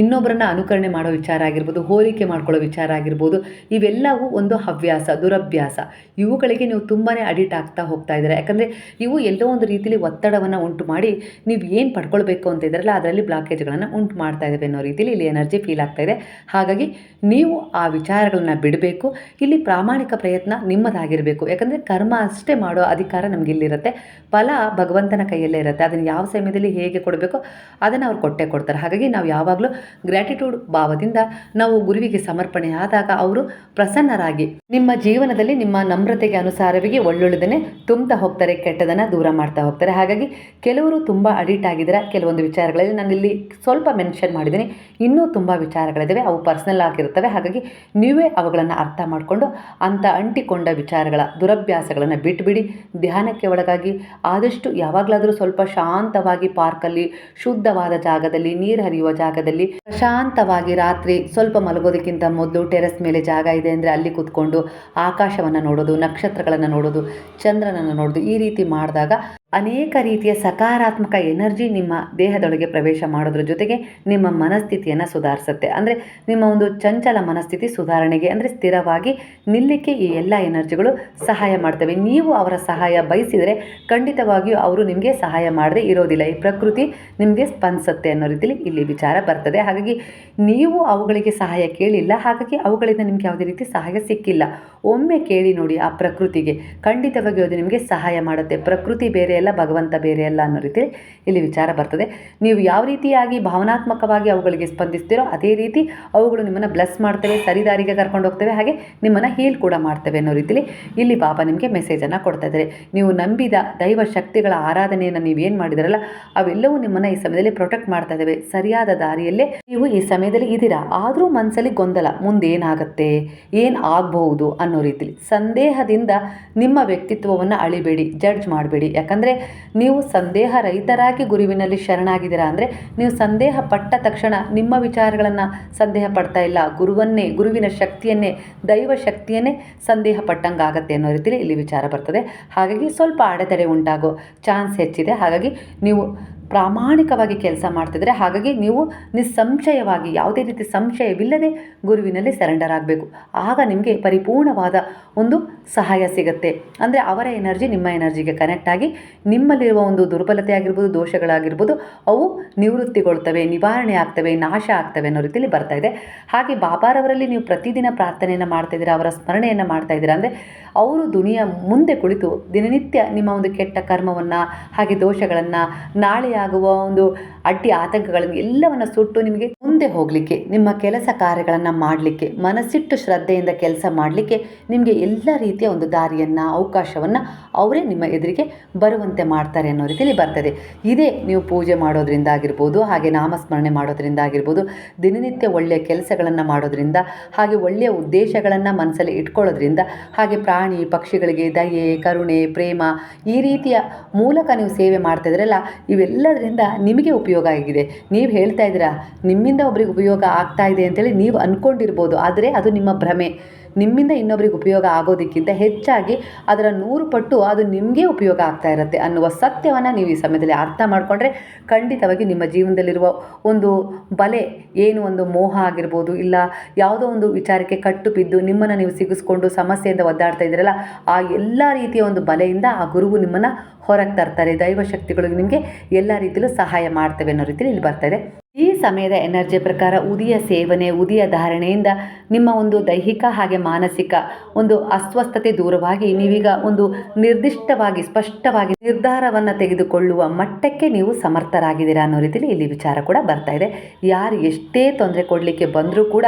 ಇನ್ನೊಬ್ಬರನ್ನ ಅನುಕರಣೆ ಮಾಡೋ ವಿಚಾರ ಆಗಿರ್ಬೋದು, ಹೋಲಿಕೆ ಮಾಡ್ಕೊಳ್ಳೋ ವಿಚಾರ ಆಗಿರ್ಬೋದು. ಇವೆಲ್ಲವೂ ಒಂದು ಹವ್ಯಾಸ, ದುರಭ್ಯಾಸ. ಇವುಗಳಿಗೆ ನೀವು ತುಂಬಾ ಅಡಿಟ್ ಆಗ್ತಾ ಹೋಗ್ತಾ ಇದ್ದಾರೆ. ಯಾಕಂದರೆ ಇವು ಎಲ್ಲೋ ಒಂದು ರೀತಿಯಲ್ಲಿ ಒತ್ತಡವನ್ನು ಉಂಟು ಮಾಡಿ ನೀವು ಏನು ಪಡ್ಕೊಳ್ಬೇಕು ಅಂತ ಇದ್ದಾರಲ್ಲ ಅದರಲ್ಲಿ ಬ್ಲಾಕೇಜ್ಗಳನ್ನು ಉಂಟು ಮಾಡ್ತಾ ಇದ್ದಾವೆ ಅನ್ನೋ ರೀತಿಯಲ್ಲಿ ಇಲ್ಲಿ ಎನರ್ಜಿ ಫೀಲ್ ಆಗ್ತಾ ಇದೆ. ಹಾಗಾಗಿ ನೀವು ಆ ವಿಚಾರಗಳನ್ನ ಬಿಡಬೇಕು. ಇಲ್ಲಿ ಪ್ರಾಮಾಣಿಕ ಪ್ರಯತ್ನ ನಿಮ್ಮದಾಗಿರಬೇಕು. ಯಾಕಂದರೆ ಕರ್ಮ ಅಷ್ಟೇ ಮಾಡೋ ಅಧಿಕಾರ ನಮ್ಗೆ ಇಲ್ಲಿರುತ್ತೆ. ಫಲ ಭಗವಂತನ ಕೈಯಲ್ಲೇ ಇರುತ್ತೆ. ಅದನ್ನು ಯಾವ ಸಮಯದಲ್ಲಿ ಹೇಗೆ ಕೊಡಬೇಕು ಅದನ್ನು ಅವ್ರು ಕೊಟ್ಟೆ ಕೊಡ್ತಾರೆ. ಹಾಗಾಗಿ ನಾವು ಯಾವಾಗಲೂ ಗ್ರ್ಯಾಟಿಟ್ಯೂಡ್ ಭಾವದಿಂದ ನಾವು ಗುರುವಿಗೆ ಸಮರ್ಪಣೆ ಆದಾಗ ಅವರು ಪ್ರಸನ್ನರಾಗಿ ನಿಮ್ಮ ಜೀವನದಲ್ಲಿ ನಿಮ್ಮ ನಮ್ರತೆಗೆ ಅನುಸಾರವಾಗಿ ಒಳ್ಳೊಳ್ಳೆದನ್ನೇ ತುಂಬ್ತಾ ಹೋಗ್ತಾರೆ, ಕೆಟ್ಟದನ್ನು ದೂರ ಮಾಡ್ತಾ ಹೋಗ್ತಾರೆ. ಹಾಗಾಗಿ ಕೆಲವರು ತುಂಬ ಅಡಿಟ್ ಆಗಿದ್ದಾರೆ. ಕೆಲವೊಂದು ವಿಚಾರಗಳಲ್ಲಿ ನಾನು ಇಲ್ಲಿ ಸ್ವಲ್ಪ ಮೆನ್ಷನ್ ಮಾಡಿದ್ದೀನಿ. ಇನ್ನೂ ತುಂಬ ವಿಚಾರಗಳಿದ್ದಾವೆ. ಅವು ಪರ್ಸ್ನಲ್ ಆಗಿರ್ತವೆ ಹಾಗಾಗಿ ನೀವೇ ಅವುಗಳನ್ನು ಅರ್ಥ ಮಾಡಿಕೊಂಡು ಅಂಥ ಅಂಟಿಕೊಂಡ ವಿಚಾರಗಳ ದುರಭ್ಯಾಸಗಳನ್ನು ಬಿಟ್ಬಿಡಿ. ಧ್ಯಾನಕ್ಕೆ ಒಳಗಾಗಿ ಆದಷ್ಟು ಯಾವಾಗಲಾದರೂ ಸ್ವಲ್ಪ ಶಾಂತವಾಗಿ ಪಾರ್ಕಲ್ಲಿ, ಶುದ್ಧವಾದ ಜಾಗದಲ್ಲಿ, ನೀರು ಹರಿಯುವ ಜಾಗದಲ್ಲಿ, ಪ್ರಶಾಂತವಾಗಿ ರಾತ್ರಿ ಸ್ವಲ್ಪ ಮಲಗೋದಕ್ಕಿಂತ ಮೊದಲು ಟೆರೆಸ್ ಮೇಲೆ ಜಾಗ ಇದೆ ಅಂದರೆ ಅಲ್ಲಿ ಕೂತ್ಕೊಂಡು ಆಕಾಶವನ್ನು ನೋಡೋದು, ನಕ್ಷತ್ರಗಳನ್ನು ನೋಡೋದು, ಚಂದ್ರನನ್ನು ನೋಡೋದು, ಈ ರೀತಿ ಮಾಡಿದಾಗ ಅನೇಕ ರೀತಿಯ ಸಕಾರಾತ್ಮಕ ಎನರ್ಜಿ ನಿಮ್ಮ ದೇಹದೊಳಗೆ ಪ್ರವೇಶ ಮಾಡೋದ್ರ ಜೊತೆಗೆ ನಿಮ್ಮ ಮನಸ್ಥಿತಿಯನ್ನು ಸುಧಾರಿಸುತ್ತೆ. ಅಂದರೆ ನಿಮ್ಮ ಒಂದು ಚಂಚಲ ಮನಸ್ಥಿತಿ ಸುಧಾರಣೆಗೆ ಅಂದರೆ ಸ್ಥಿರವಾಗಿ ನಿಲ್ಲಕ್ಕೆ ಈ ಎಲ್ಲ ಎನರ್ಜಿಗಳು ಸಹಾಯ ಮಾಡ್ತವೆ. ನೀವು ಅವರ ಸಹಾಯ ಬಯಸಿದರೆ ಖಂಡಿತವಾಗಿಯೂ ಅವರು ನಿಮಗೆ ಸಹಾಯ ಮಾಡದೆ ಇರೋದಿಲ್ಲ. ಈ ಪ್ರಕೃತಿ ನಿಮಗೆ ಸ್ಪಂದಿಸುತ್ತೆ ಅನ್ನೋ ರೀತಿಯಲ್ಲಿ ಇಲ್ಲಿ ವಿಚಾರ ಬರ್ತದೆ. ಹಾಗಾಗಿ ನೀವು ಅವುಗಳಿಗೆ ಸಹಾಯ ಕೇಳಿ ಕೇಳಿಲ್ಲ. ಹಾಗಾಗಿ ಅವುಗಳಿಂದ ನಿಮಗೆ ಯಾವುದೇ ರೀತಿ ಸಹಾಯ ಸಿಕ್ಕಿಲ್ಲ. ಒಮ್ಮೆ ಕೇಳಿ ನೋಡಿ ಆ ಪ್ರಕೃತಿಗೆ. ಖಂಡಿತವಾಗಿ ಅದು ನಿಮಗೆ ಸಹಾಯ ಮಾಡುತ್ತೆ. ಪ್ರಕೃತಿ ಬೇರೆ ಅಲ್ಲ, ಭಗವಂತ ಬೇರೆ ಅಲ್ಲ ಅನ್ನೋ ರೀತಿ ಇಲ್ಲಿ ವಿಚಾರ ಬರ್ತದೆ. ನೀವು ಯಾವ ರೀತಿಯಾಗಿ ಭಾವನಾತ್ಮಕವಾಗಿ ಅವುಗಳಿಗೆ ಸ್ಪಂದಿಸ್ತೀರೋ ಅದೇ ರೀತಿ ಅವುಗಳು ನಿಮ್ಮನ್ನು ಬ್ಲೆಸ್ ಮಾಡ್ತವೆ ಸರಿದಾರಿಗೆ ಕರ್ಕೊಂಡು ಹೋಗ್ತವೆ, ಹಾಗೆ ನಿಮ್ಮನ್ನು ಹೀಲ್ ಕೂಡ ಮಾಡ್ತವೆ ಅನ್ನೋ ರೀತಿಲಿ ಇಲ್ಲಿ ಬಾಬಾ ನಿಮಗೆ ಮೆಸೇಜನ್ನು ಕೊಡ್ತಾ ಇದ್ದಾರೆ. ನೀವು ನಂಬಿದ ದೈವ ಶಕ್ತಿಗಳ ಆರಾಧನೆಯನ್ನು ನೀವೇನು ಮಾಡಿದಿರಲ್ಲ, ಅವೆಲ್ಲವೂ ನಿಮ್ಮನ್ನು ಈ ಸಮಯದಲ್ಲಿ ಪ್ರೊಟೆಕ್ಟ್ ಮಾಡ್ತಾ ಇದ್ದಾವೆ. ಸರಿಯಾದ ದಾರಿಯಲ್ಲೇ ನೀವು ಈ ಸಮಯದಲ್ಲಿ ಇದ್ದೀರಾ. ಆದರೂ ಮನಸ್ಸಲ್ಲಿ ಗೊಂದಲ ಮುಂದೇನಾಗತ್ತೆ? ಏನು ಆಗಬಹುದು ಅನ್ನೋ ರೀತಿಲಿ. ಸಂದೇಹದಿಂದ ನಿಮ್ಮ ವ್ಯಕ್ತಿತ್ವವನ್ನು ಅಳಿಬೇಡಿ ಜಡ್ಜ್ ಮಾಡಬೇಡಿ. ಯಾಕಂದರೆ ನೀವು ಸಂದೇಹ ರಹಿತರಾಗಿ ಗುರುವಿನಲ್ಲಿ ಶರಣಾಗಿದ್ದೀರಾ ಅಂದರೆ ನೀವು ಸಂದೇಹ ಪಟ್ಟ ತಕ್ಷಣ ನಿಮ್ಮ ವಿಚಾರಗಳನ್ನು ಸಂದೇಹ ಪಡ್ತಾ ಇಲ್ಲ. ಗುರುವನ್ನೇ, ಗುರುವಿನ ಶಕ್ತಿಯನ್ನೇ, ದೈವ ಶಕ್ತಿಯನ್ನೇ ಸಂದೇಹ ಪಟ್ಟಂಗಾಗತ್ತೆ ಅನ್ನೋ ರೀತಿಲಿ ಇಲ್ಲಿ ವಿಚಾರ ಬರ್ತದೆ. ಹಾಗಾಗಿ ಸ್ವಲ್ಪ ಅಡೆತಡೆ ಉಂಟಾಗೋ ಚಾನ್ಸ್ ಹೆಚ್ಚಿದೆ. ಹಾಗಾಗಿ ನೀವು ಪ್ರಾಮಾಣಿಕವಾಗಿ ಕೆಲಸ ಮಾಡ್ತಿದ್ರೆ ಹಾಗಾಗಿ ನೀವು ನಿಸ್ಸಂಶಯವಾಗಿ ಯಾವುದೇ ರೀತಿ ಸಂಶಯವಿಲ್ಲದೆ ಗುರುವಿನಲ್ಲಿ ಸರೆಂಡರ್ ಆಗಬೇಕು ಆಗ ನಿಮಗೆ ಪರಿಪೂರ್ಣವಾದ ಒಂದು ಸಹಾಯ ಸಿಗುತ್ತೆ. ಅಂದರೆ ಅವರ ಎನರ್ಜಿ ನಿಮ್ಮ ಎನರ್ಜಿಗೆ ಕನೆಕ್ಟ್ ಆಗಿ ನಿಮ್ಮಲ್ಲಿರುವ ಒಂದು ದುರ್ಬಲತೆ ಆಗಿರ್ಬೋದು, ದೋಷಗಳಾಗಿರ್ಬೋದು, ಅವು ನಿವೃತ್ತಿಗೊಳ್ತವೆ, ನಿವಾರಣೆ ಆಗ್ತವೆ, ನಾಶ ಆಗ್ತವೆ ಅನ್ನೋ ರೀತಿಯಲ್ಲಿ ಬರ್ತಾ ಇದೆ. ಹಾಗೆ ಬಾಬಾರವರಲ್ಲಿ ನೀವು ಪ್ರತಿದಿನ ಪ್ರಾರ್ಥನೆಯನ್ನು ಮಾಡ್ತಾ ಇದ್ದೀರಾ, ಅವರ ಸ್ಮರಣೆಯನ್ನು ಮಾಡ್ತಾ ಇದ್ದೀರಾ ಅಂದರೆ ಅವರು ದುನಿಯ ಮುಂದೆ ಕುಳಿತು ದಿನನಿತ್ಯ ನಿಮ್ಮ ಒಂದು ಕೆಟ್ಟ ಕರ್ಮವನ್ನು, ಹಾಗೆ ದೋಷಗಳನ್ನು ನಾಳೆ ಆಗುವ ಒಂದು ಅಡ್ಡಿ ಆತಂಕಗಳನ್ನು ಎಲ್ಲವನ್ನು ಸುಟ್ಟು ನಿಮಗೆ ಮುಂದೆ ಹೋಗಲಿಕ್ಕೆ, ನಿಮ್ಮ ಕೆಲಸ ಕಾರ್ಯಗಳನ್ನು ಮಾಡಲಿಕ್ಕೆ, ಮನಸ್ಸಿಟ್ಟು ಶ್ರದ್ಧೆಯಿಂದ ಕೆಲಸ ಮಾಡಲಿಕ್ಕೆ ನಿಮಗೆ ಎಲ್ಲ ರೀತಿಯ ಒಂದು ದಾರಿಯನ್ನು, ಅವಕಾಶವನ್ನು ಅವರೇ ನಿಮ್ಮ ಎದುರಿಗೆ ಬರುವಂತೆ ಮಾಡ್ತಾರೆ ಅನ್ನೋ ರೀತಿಯಲ್ಲಿ ಬರ್ತದೆ. ಇದೇ ನೀವು ಪೂಜೆ ಮಾಡೋದ್ರಿಂದ ಆಗಿರ್ಬೋದು, ಹಾಗೆ ನಾಮಸ್ಮರಣೆ ಮಾಡೋದ್ರಿಂದ ಆಗಿರ್ಬೋದು, ದಿನನಿತ್ಯ ಒಳ್ಳೆಯ ಕೆಲಸಗಳನ್ನು ಮಾಡೋದ್ರಿಂದ, ಹಾಗೆ ಒಳ್ಳೆಯ ಉದ್ದೇಶಗಳನ್ನು ಮನಸ್ಸಲ್ಲಿ ಇಟ್ಕೊಳ್ಳೋದ್ರಿಂದ, ಹಾಗೆ ಪ್ರಾಣಿ, ಪಕ್ಷಿಗಳಿಗೆ ದಯೆ, ಕರುಣೆ, ಪ್ರೇಮ ಈ ರೀತಿಯ ಮೂಲಕ ನೀವು ಸೇವೆ ಮಾಡ್ತಾ ಇದ್ರಲ್ಲ, ಇವೆಲ್ಲದರಿಂದ ನಿಮಗೆ ಉಪಯೋಗ ಆಗಿದೆ. ನೀವು ಹೇಳ್ತಾ ಇದ್ದೀರಾ, ನಿಮ್ಮಿಂದ ಒಬ್ರಿಗೆ ಉಪಯೋಗ ಆಗ್ತಾ ಇದೆ ಅಂತೇಳಿ ನೀವು ಅಂದ್ಕೊಂಡಿರ್ಬೋದು ಆದರೆ ಅದು ನಿಮ್ಮ ಭ್ರಮೆ. ನಿಮ್ಮಿಂದ ಇನ್ನೊಬ್ರಿಗೆ ಉಪಯೋಗ ಆಗೋದಕ್ಕಿಂತ ಹೆಚ್ಚಾಗಿ ಅದರ ನೂರು ಪಟ್ಟು ಅದು ನಿಮಗೆ ಉಪಯೋಗ ಆಗ್ತಾ ಇರುತ್ತೆ ಅನ್ನುವ ಸತ್ಯವನ್ನು ನೀವು ಈ ಸಮಯದಲ್ಲಿ ಅರ್ಥ ಮಾಡಿಕೊಂಡ್ರೆ ಖಂಡಿತವಾಗಿ ನಿಮ್ಮ ಜೀವನದಲ್ಲಿರುವ ಒಂದು ಬಲೆ ಏನು ಒಂದು ಮೋಹ ಆಗಿರ್ಬೋದು ಇಲ್ಲ ಯಾವುದೋ ಒಂದು ವಿಚಾರಕ್ಕೆ ಕಟ್ಟು ಬಿದ್ದು ನಿಮ್ಮನ್ನು ನೀವು ಸಿಗಿಸ್ಕೊಂಡು ಸಮಸ್ಯೆಯಿಂದ ಒದ್ದಾಡ್ತಾ ಇದ್ದೀರಲ್ಲ, ಆ ಎಲ್ಲ ರೀತಿಯ ಒಂದು ಬಲೆಯಿಂದ ಆ ಗುರುವು ನಿಮ್ಮನ್ನು ಹೊರಗೆ ತರ್ತಾರೆ. ದೈವ ಶಕ್ತಿಗಳು ನಿಮಗೆ ಎಲ್ಲ ರೀತಿಯಲ್ಲೂ ಸಹಾಯ ಮಾಡ್ತವೆ ಅನ್ನೋ ರೀತಿಯಲ್ಲಿ ಇಲ್ಲಿ ಬರ್ತಾ ಇದೆ. ಈ ಸಮಯದ ಎನರ್ಜಿ ಪ್ರಕಾರ ಉದಿಯ ಸೇವನೆ, ಉದಿಯ ಧಾರಣೆಯಿಂದ ನಿಮ್ಮ ಒಂದು ದೈಹಿಕ ಹಾಗೆ ಮಾನಸಿಕ ಒಂದು ಅಸ್ವಸ್ಥತೆ ದೂರವಾಗಿ ನೀವೀಗ ಒಂದು ನಿರ್ದಿಷ್ಟವಾಗಿ, ಸ್ಪಷ್ಟವಾಗಿ ನಿರ್ಧಾರವನ್ನು ತೆಗೆದುಕೊಳ್ಳುವ ಮಟ್ಟಕ್ಕೆ ನೀವು ಸಮರ್ಥರಾಗಿದ್ದೀರಾ ಅನ್ನೋ ರೀತಿಯಲ್ಲಿ ಇಲ್ಲಿ ವಿಚಾರ ಕೂಡ ಬರ್ತಾ ಇದೆ. ಯಾರು ಎಷ್ಟೇ ತೊಂದರೆ ಕೊಡಲಿಕ್ಕೆ ಬಂದರೂ ಕೂಡ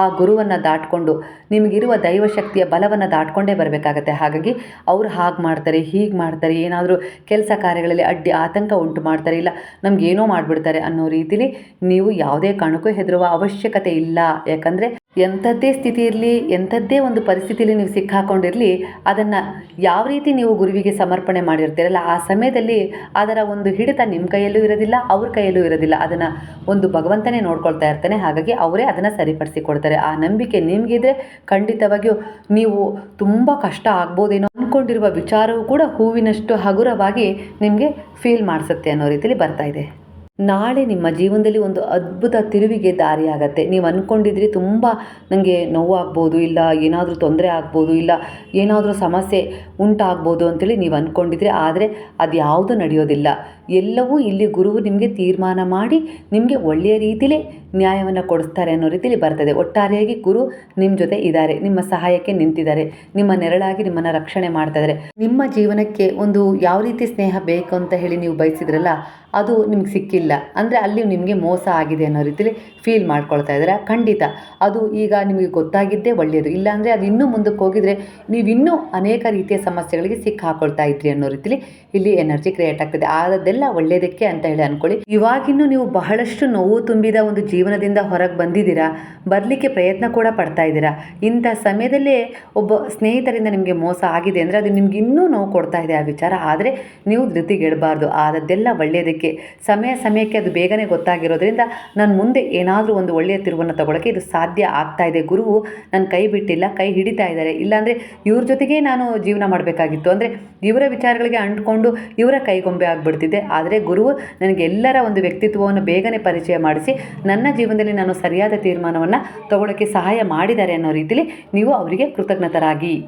ಆ ಗುರುವನ್ನು ದಾಟ್ಕೊಂಡು, ನಿಮಗಿರುವ ದೈವಶಕ್ತಿಯ ಬಲವನ್ನು ದಾಟ್ಕೊಂಡೇ ಬರಬೇಕಾಗತ್ತೆ. ಹಾಗಾಗಿ ಅವರು ಹಾಗೆ ಮಾಡ್ತಾರೆ, ಹೀಗೆ ಮಾಡ್ತಾರೆ, ಏನಾದರೂ ಕೆಲಸ ಕಾರ್ಯಗಳಲ್ಲಿ ಅಡ್ಡಿ, ಆತಂಕ ಉಂಟು ಮಾಡ್ತಾರೆ, ಇಲ್ಲ ನಮ್ಗೆ ಏನೋ ಮಾಡಿಬಿಡ್ತಾರೆ ಅನ್ನೋ ರೀತಿಲಿ ನೀವು ಯಾವುದೇ ಕಾರಣಕ್ಕೂ ಹೆದರುವ ಅವಶ್ಯಕತೆ ಇಲ್ಲ. ಯಾಕಂದರೆ ಎಂಥದ್ದೇ ಸ್ಥಿತಿ ಇರಲಿ, ಎಂಥದ್ದೇ ಒಂದು ಪರಿಸ್ಥಿತಿಯಲ್ಲಿ ನೀವು ಸಿಕ್ಕಾಕೊಂಡಿರಲಿ, ಅದನ್ನು ಯಾವ ರೀತಿ ನೀವು ಗುರುವಿಗೆ ಸಮರ್ಪಣೆ ಮಾಡಿರ್ತೀರಲ್ಲ, ಆ ಸಮಯದಲ್ಲಿ ಅದರ ಒಂದು ಹಿಡಿತ ನಿಮ್ಮ ಕೈಯಲ್ಲೂ ಇರೋದಿಲ್ಲ, ಅವ್ರ ಕೈಯಲ್ಲೂ ಇರೋದಿಲ್ಲ. ಅದನ್ನು ಒಂದು ಭಗವಂತನೇ ನೋಡ್ಕೊಳ್ತಾ ಇರ್ತಾನೆ, ಹಾಗಾಗಿ ಅವರೇ ಅದನ್ನು ಸರಿಪಡಿಸಿಕೊಡ್ತಾರೆ. ಆ ನಂಬಿಕೆ ನಿಮಗಿದ್ರೆ ಖಂಡಿತವಾಗಿಯೂ ನೀವು ತುಂಬ ಕಷ್ಟ ಆಗ್ಬೋದೇನೋ ಅಂದ್ಕೊಂಡಿರುವ ವಿಚಾರವೂ ಕೂಡ ಹೂವಿನಷ್ಟು ಹಗುರವಾಗಿ ನಿಮಗೆ ಫೀಲ್ ಮಾಡಿಸುತ್ತೆ ಅನ್ನೋ ರೀತಿಯಲ್ಲಿ ಬರ್ತಾ ಇದೆ. ನಾಳೆ ನಿಮ್ಮ ಜೀವನದಲ್ಲಿ ಒಂದು ಅದ್ಭುತ ತಿರುವಿಗೆ ದಾರಿಯಾಗತ್ತೆ. ನೀವು ಅಂದ್ಕೊಂಡಿದ್ರಿ ತುಂಬ ನನಗೆ ನೋವಾಗ್ಬೋದು, ಇಲ್ಲ ಏನಾದರೂ ತೊಂದರೆ ಆಗ್ಬೋದು, ಇಲ್ಲ ಏನಾದರೂ ಸಮಸ್ಯೆ ಉಂಟಾಗ್ಬೋದು ಅಂತೇಳಿ ನೀವು ಅಂದ್ಕೊಂಡಿದ್ರಿ ಆದರೆ ಅದು ಯಾವುದೂ ನಡೆಯೋದಿಲ್ಲ. ಎಲ್ಲವೂ ಇಲ್ಲಿ ಗುರುವು ನಿಮಗೆ ತೀರ್ಮಾನ ಮಾಡಿ ನಿಮಗೆ ಒಳ್ಳೆಯ ರೀತಿಯಲ್ಲಿ ನ್ಯಾಯವನ್ನು ಕೊಡಿಸ್ತಾರೆ ಅನ್ನೋ ರೀತಿಲಿ ಬರ್ತದೆ. ಒಟ್ಟಾರೆಯಾಗಿ ಗುರು ನಿಮ್ಮ ಜೊತೆ ಇದ್ದಾರೆ, ನಿಮ್ಮ ಸಹಾಯಕ್ಕೆ ನಿಂತಿದ್ದಾರೆ, ನಿಮ್ಮ ನೆರಳಾಗಿ ನಿಮ್ಮನ್ನು ರಕ್ಷಣೆ ಮಾಡ್ತಾ ಇದ್ದಾರೆ. ನಿಮ್ಮ ಜೀವನಕ್ಕೆ ಒಂದು ಯಾವ ರೀತಿ ಸ್ನೇಹ ಬೇಕು ಅಂತ ಹೇಳಿ ನೀವು ಬಯಸಿದ್ರಲ್ಲ, ಅದು ನಿಮ್ಗೆ ಸಿಕ್ಕಿಲ್ಲ. ಅಂದರೆ ಅಲ್ಲಿ ನಿಮಗೆ ಮೋಸ ಆಗಿದೆ ಅನ್ನೋ ರೀತಿಲಿ ಫೀಲ್ ಮಾಡ್ಕೊಳ್ತಾ ಇದ್ದಾರೆ. ಖಂಡಿತ ಅದು ಈಗ ನಿಮಗೆ ಗೊತ್ತಾಗಿದ್ದೇ ಒಳ್ಳೆಯದು. ಇಲ್ಲಾಂದರೆ ಅದು ಇನ್ನೂ ಮುಂದಕ್ಕೆ ಹೋಗಿದರೆ ನೀವು ಇನ್ನೂ ಅನೇಕ ರೀತಿಯ ಸಮಸ್ಯೆಗಳಿಗೆ ಸಿಕ್ಕಾಕೊಳ್ತಾ ಇದ್ರಿ ಅನ್ನೋ ರೀತಿಲಿ ಇಲ್ಲಿ ಎನರ್ಜಿ ಕ್ರಿಯೇಟ್ ಆಗ್ತದೆ. ಆದದ್ದೆಲ್ಲ ಒಳ್ಳೆಯದಕ್ಕೆ ಅಂತ ಹೇಳಿ ಅನ್ಕೊಳ್ಳಿ. ಇವಾಗಿನ್ನೂ ನೀವು ಬಹಳಷ್ಟು ನೋವು ತುಂಬಿದ ಒಂದು ಜೀವನದಿಂದ ಹೊರಗೆ ಬಂದಿದ್ದೀರಾ? ಬರಲಿಕ್ಕೆ ಪ್ರಯತ್ನ ಕೂಡ ಪಡ್ತಾ ಇದ್ದೀರಾ? ಇಂಥ ಸಮಯದಲ್ಲೇ ಒಬ್ಬ ಸ್ನೇಹಿತರಿಂದ ನಿಮಗೆ ಮೋಸ ಆಗಿದೆ ಅಂದರೆ ಅದು ನಿಮ್ಗೆ ಇನ್ನೂ ನೋವು ಕೊಡ್ತಾ ಇದೆ ಆ ವಿಚಾರ. ಆದರೆ ನೀವು ಧೃತಿಗೆಡಬಾರ್ದು. ಆದದ್ದೆಲ್ಲ ಒಳ್ಳೆಯದಕ್ಕೆ ಸಮಯ ಸಮಯಕ್ಕೆ ಅದು ಬೇಗನೆ ಗೊತ್ತಾಗಿರೋದ್ರಿಂದ ನಾನು ಮುಂದೆ ಏನಾದರೂ ಒಂದು ಒಳ್ಳೆಯ ತಿರುವನ್ನು ತಗೊಳ್ಳೋಕ್ಕೆ ಇದು ಸಾಧ್ಯ ಆಗ್ತಾ ಇದೆ. ಗುರುವು ನನ್ನ ಕೈ ಬಿಟ್ಟಿಲ್ಲ, ಕೈ ಹಿಡಿತಾ ಇದ್ದಾರೆ. ಇಲ್ಲಾಂದರೆ ಇವ್ರ ಜೊತೆಗೇ ನಾನು ಜೀವನ ಮಾಡಬೇಕಾಗಿತ್ತು. ಅಂದರೆ ಇವರ ವಿಚಾರಗಳಿಗೆ ಅಂಟ್ಕೊಂಡು ಇವರ ಕೈಗೊಂಬೆ ಆಗಿಬಿಡ್ತಿದ್ದೆ. ಆದರೆ ಗುರು ನನಗೆ ಎಲ್ಲರ ಒಂದು ವ್ಯಕ್ತಿತ್ವವನ್ನು ಬೇಗನೆ ಪರಿಚಯ ಮಾಡಿಸಿ ನನ್ನ ಜೀವನದಲ್ಲಿ ನಾನು ಸರಿಯಾದ ತೀರ್ಮಾನವನ್ನು ತಗೊಳ್ಳೋಕ್ಕೆ ಸಹಾಯ ಮಾಡಿದ್ದಾರೆ ಅನ್ನೋ ರೀತಿಯಲ್ಲಿ ನೀವು ಅವರಿಗೆ ಕೃತಜ್ಞತರಾಗಿ.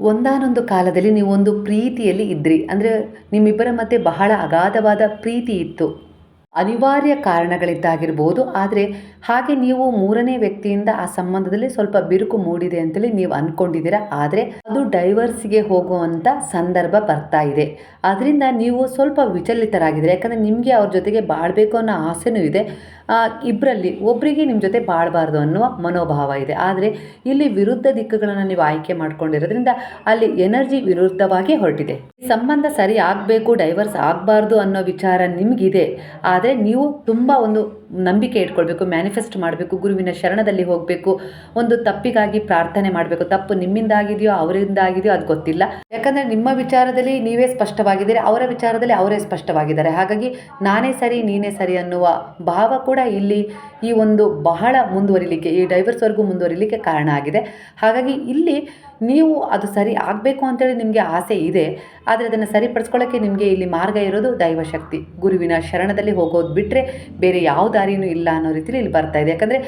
ಒಂದಾನೊಂದು ಕಾಲದಲ್ಲಿ ನೀವು ಒಂದು ಪ್ರೀತಿಯಲ್ಲಿ ಇದ್ರಿ. ಅಂದರೆ ನಿಮ್ಮಿಬ್ಬರ ಮಧ್ಯೆ ಬಹಳ ಅಗಾಧವಾದ ಪ್ರೀತಿ ಇತ್ತು. ಅನಿವಾರ್ಯ ಕಾರಣಗಳಿದ್ದಾಗಿರ್ಬೋದು. ಆದರೆ ಹಾಗೆ ನೀವು ಮೂರನೇ ವ್ಯಕ್ತಿಯಿಂದ ಆ ಸಂಬಂಧದಲ್ಲಿ ಸ್ವಲ್ಪ ಬಿರುಕು ಮೂಡಿದೆ ಅಂತೇಳಿ ನೀವು ಅಂದ್ಕೊಂಡಿದ್ದೀರಾ ಆದರೆ ಅದು ಡೈವರ್ಸ್ಗೆ ಹೋಗುವಂಥ ಸಂದರ್ಭ ಬರ್ತಾ ಇದೆ. ಅದರಿಂದ ನೀವು ಸ್ವಲ್ಪ ವಿಚಲಿತರಾಗಿದ್ದೀರಿ. ಯಾಕಂದರೆ ನಿಮಗೆ ಅವ್ರ ಜೊತೆಗೆ ಬಾಳಬೇಕು ಅನ್ನೋ ಆಸೆನೂ ಇದೆ. ಇಬ್ಬರಲ್ಲಿ ಒಬ್ಬರಿಗೆ ನಿಮ್ಮ ಜೊತೆ ಬಾಳಬಾರ್ದು ಅನ್ನುವ ಮನೋಭಾವ ಇದೆ. ಆದರೆ ಇಲ್ಲಿ ವಿರುದ್ಧ ದಿಕ್ಕುಗಳನ್ನು ನೀವು ಆಯ್ಕೆ ಮಾಡ್ಕೊಂಡಿರೋದ್ರಿಂದ ಅಲ್ಲಿ ಎನರ್ಜಿ ವಿರುದ್ಧವಾಗಿ ಹೊರಟಿದೆ. ಸಂಬಂಧ ಸರಿ ಆಗಬೇಕು, ಡೈವರ್ಸ್ ಆಗಬಾರ್ದು ಅನ್ನೋ ವಿಚಾರ ನಿಮಗಿದೆ. ಆದರೆ ನೀವು ತುಂಬ ಒಂದು ನಂಬಿಕೆ ಇಟ್ಕೊಳ್ಬೇಕು ಮ್ಯಾನಿಫೆಸ್ಟ್ ಮಾಡಬೇಕು, ಗುರುವಿನ ಶರಣದಲ್ಲಿ ಹೋಗಬೇಕು, ಒಂದು ತಪ್ಪಿಗಾಗಿ ಪ್ರಾರ್ಥನೆ ಮಾಡಬೇಕು. ತಪ್ಪು ನಿಮ್ಮಿಂದ ಆಗಿದೆಯೋ ಅವರಿಂದ ಆಗಿದೆಯೋ ಅದು ಗೊತ್ತಿಲ್ಲ. ಯಾಕಂದರೆ ನಿಮ್ಮ ವಿಚಾರದಲ್ಲಿ ನೀವೇ ಸ್ಪಷ್ಟವಾಗಿದ್ದೀರಿ, ಅವರ ವಿಚಾರದಲ್ಲಿ ಅವರೇ ಸ್ಪಷ್ಟವಾಗಿದ್ದಾರೆ. ಹಾಗಾಗಿ ನಾನೇ ಸರಿ, ನೀನೇ ಸರಿ ಅನ್ನುವ ಭಾವ ಕೂಡ ಇಲ್ಲಿ ಈ ಒಂದು ಬಹಳ ಮುಂದುವರಿಲಿಕ್ಕೆ, ಈ ಡೈವರ್ಸ್ವರೆಗೂ ಮುಂದುವರಿಲಿಕ್ಕೆ ಕಾರಣ ಆಗಿದೆ. ಹಾಗಾಗಿ ಇಲ್ಲಿ ನೀವು ಅದು ಸರಿ ಆಗಬೇಕು ಅಂತೇಳಿ ನಿಮಗೆ ಆಸೆ ಇದೆ, ಆದರೆ ಅದನ್ನು ಸರಿಪಡಿಸ್ಕೊಳ್ಳೋಕ್ಕೆ ನಿಮಗೆ ಇಲ್ಲಿ ಮಾರ್ಗ ಇರೋದು ದೈವಶಕ್ತಿ. ಗುರುವಿನ ಶರಣದಲ್ಲಿ ಹೋಗೋದು ಬಿಟ್ಟರೆ ಬೇರೆ ಯಾವ ದಾರಿಯೂ ಇಲ್ಲ ಅನ್ನೋ ರೀತಿಲಿ ಇಲ್ಲಿ ಬರ್ತಾ ಇದೆ. ಯಾಕಂದರೆ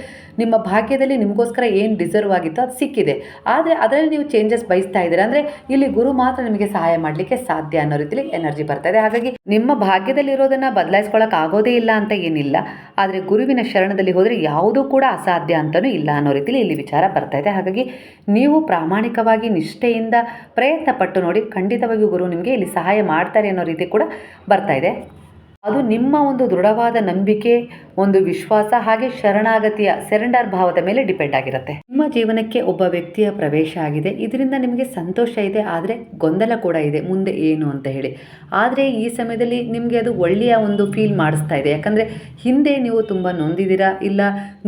ನಿಮ್ಮ ಭಾಗ್ಯದಲ್ಲಿ ನಿಮಗೋಸ್ಕರ ಏನು ಡಿಸರ್ವ್ ಆಗಿತ್ತು ಅದು ಸಿಕ್ಕಿದೆ. ಆದರೆ ಅದರಲ್ಲಿ ನೀವು ಚೇಂಜಸ್ ಬಯಸ್ತಾ ಇದ್ದೀರಾ ಅಂದರೆ ಇಲ್ಲಿ ಗುರು ಮಾತ್ರ ನಿಮಗೆ ಸಹಾಯ ಮಾಡಲಿಕ್ಕೆ ಸಾಧ್ಯ ಅನ್ನೋ ರೀತಿಲಿ ಎನರ್ಜಿ ಬರ್ತಾ ಇದೆ. ಹಾಗಾಗಿ ನಿಮ್ಮ ಭಾಗ್ಯದಲ್ಲಿ ಇರೋದನ್ನು ಬದಲಾಯಿಸ್ಕೊಳ್ಳೋಕೆ ಆಗೋದೇ ಇಲ್ಲ ಅಂತ ಏನಿಲ್ಲ, ಆದರೆ ಗುರುವಿನ ಶರಣದಲ್ಲಿ ಹೋದರೆ ಯಾವುದೂ ಕೂಡ ಅಸಾಧ್ಯ ಅಂತಲೂ ಇಲ್ಲ ಅನ್ನೋ ರೀತಿಲಿ ಇಲ್ಲಿ ವಿಚಾರ ಬರ್ತಾ ಇದೆ. ಹಾಗಾಗಿ ನೀವು ಪ್ರಾಮಾಣಿಕವಾಗಿ ನಿಷ್ಠೆಯಿಂದ ಪ್ರಯತ್ನ ಪಟ್ಟು ನೋಡಿ ಖಂಡಿತವಾಗಿಯೂ ಗುರು ನಿಮಗೆ ಇಲ್ಲಿ ಸಹಾಯ ಮಾಡ್ತಾರೆ ಅನ್ನೋ ರೀತಿ ಕೂಡ ಬರ್ತಾ ಇದೆ. ಅದು ನಿಮ್ಮ ಒಂದು ದೃಢವಾದ ನಂಬಿಕೆ, ಒಂದು ವಿಶ್ವಾಸ ಹಾಗೆ ಶರಣಾಗತಿಯ ಸೆರೆಂಡರ್ ಭಾವದ ಮೇಲೆ ಡಿಪೆಂಡ್ ಆಗಿರುತ್ತೆ. ನಿಮ್ಮ ಜೀವನಕ್ಕೆ ಒಬ್ಬ ವ್ಯಕ್ತಿಯ ಪ್ರವೇಶ ಆಗಿದೆ. ಇದರಿಂದ ನಿಮಗೆ ಸಂತೋಷ ಇದೆ, ಆದರೆ ಗೊಂದಲ ಕೂಡ ಇದೆ, ಮುಂದೆ ಏನು ಅಂತ ಹೇಳಿ. ಆದರೆ ಈ ಸಮಯದಲ್ಲಿ ನಿಮಗೆ ಅದು ಒಳ್ಳೆಯ ಒಂದು ಫೀಲ್ ಮಾಡಿಸ್ತಾ ಇದೆ. ಯಾಕಂದರೆ ಹಿಂದೆ ನೀವು ತುಂಬ ನೊಂದಿದ್ದೀರಾ? ಇಲ್ಲ,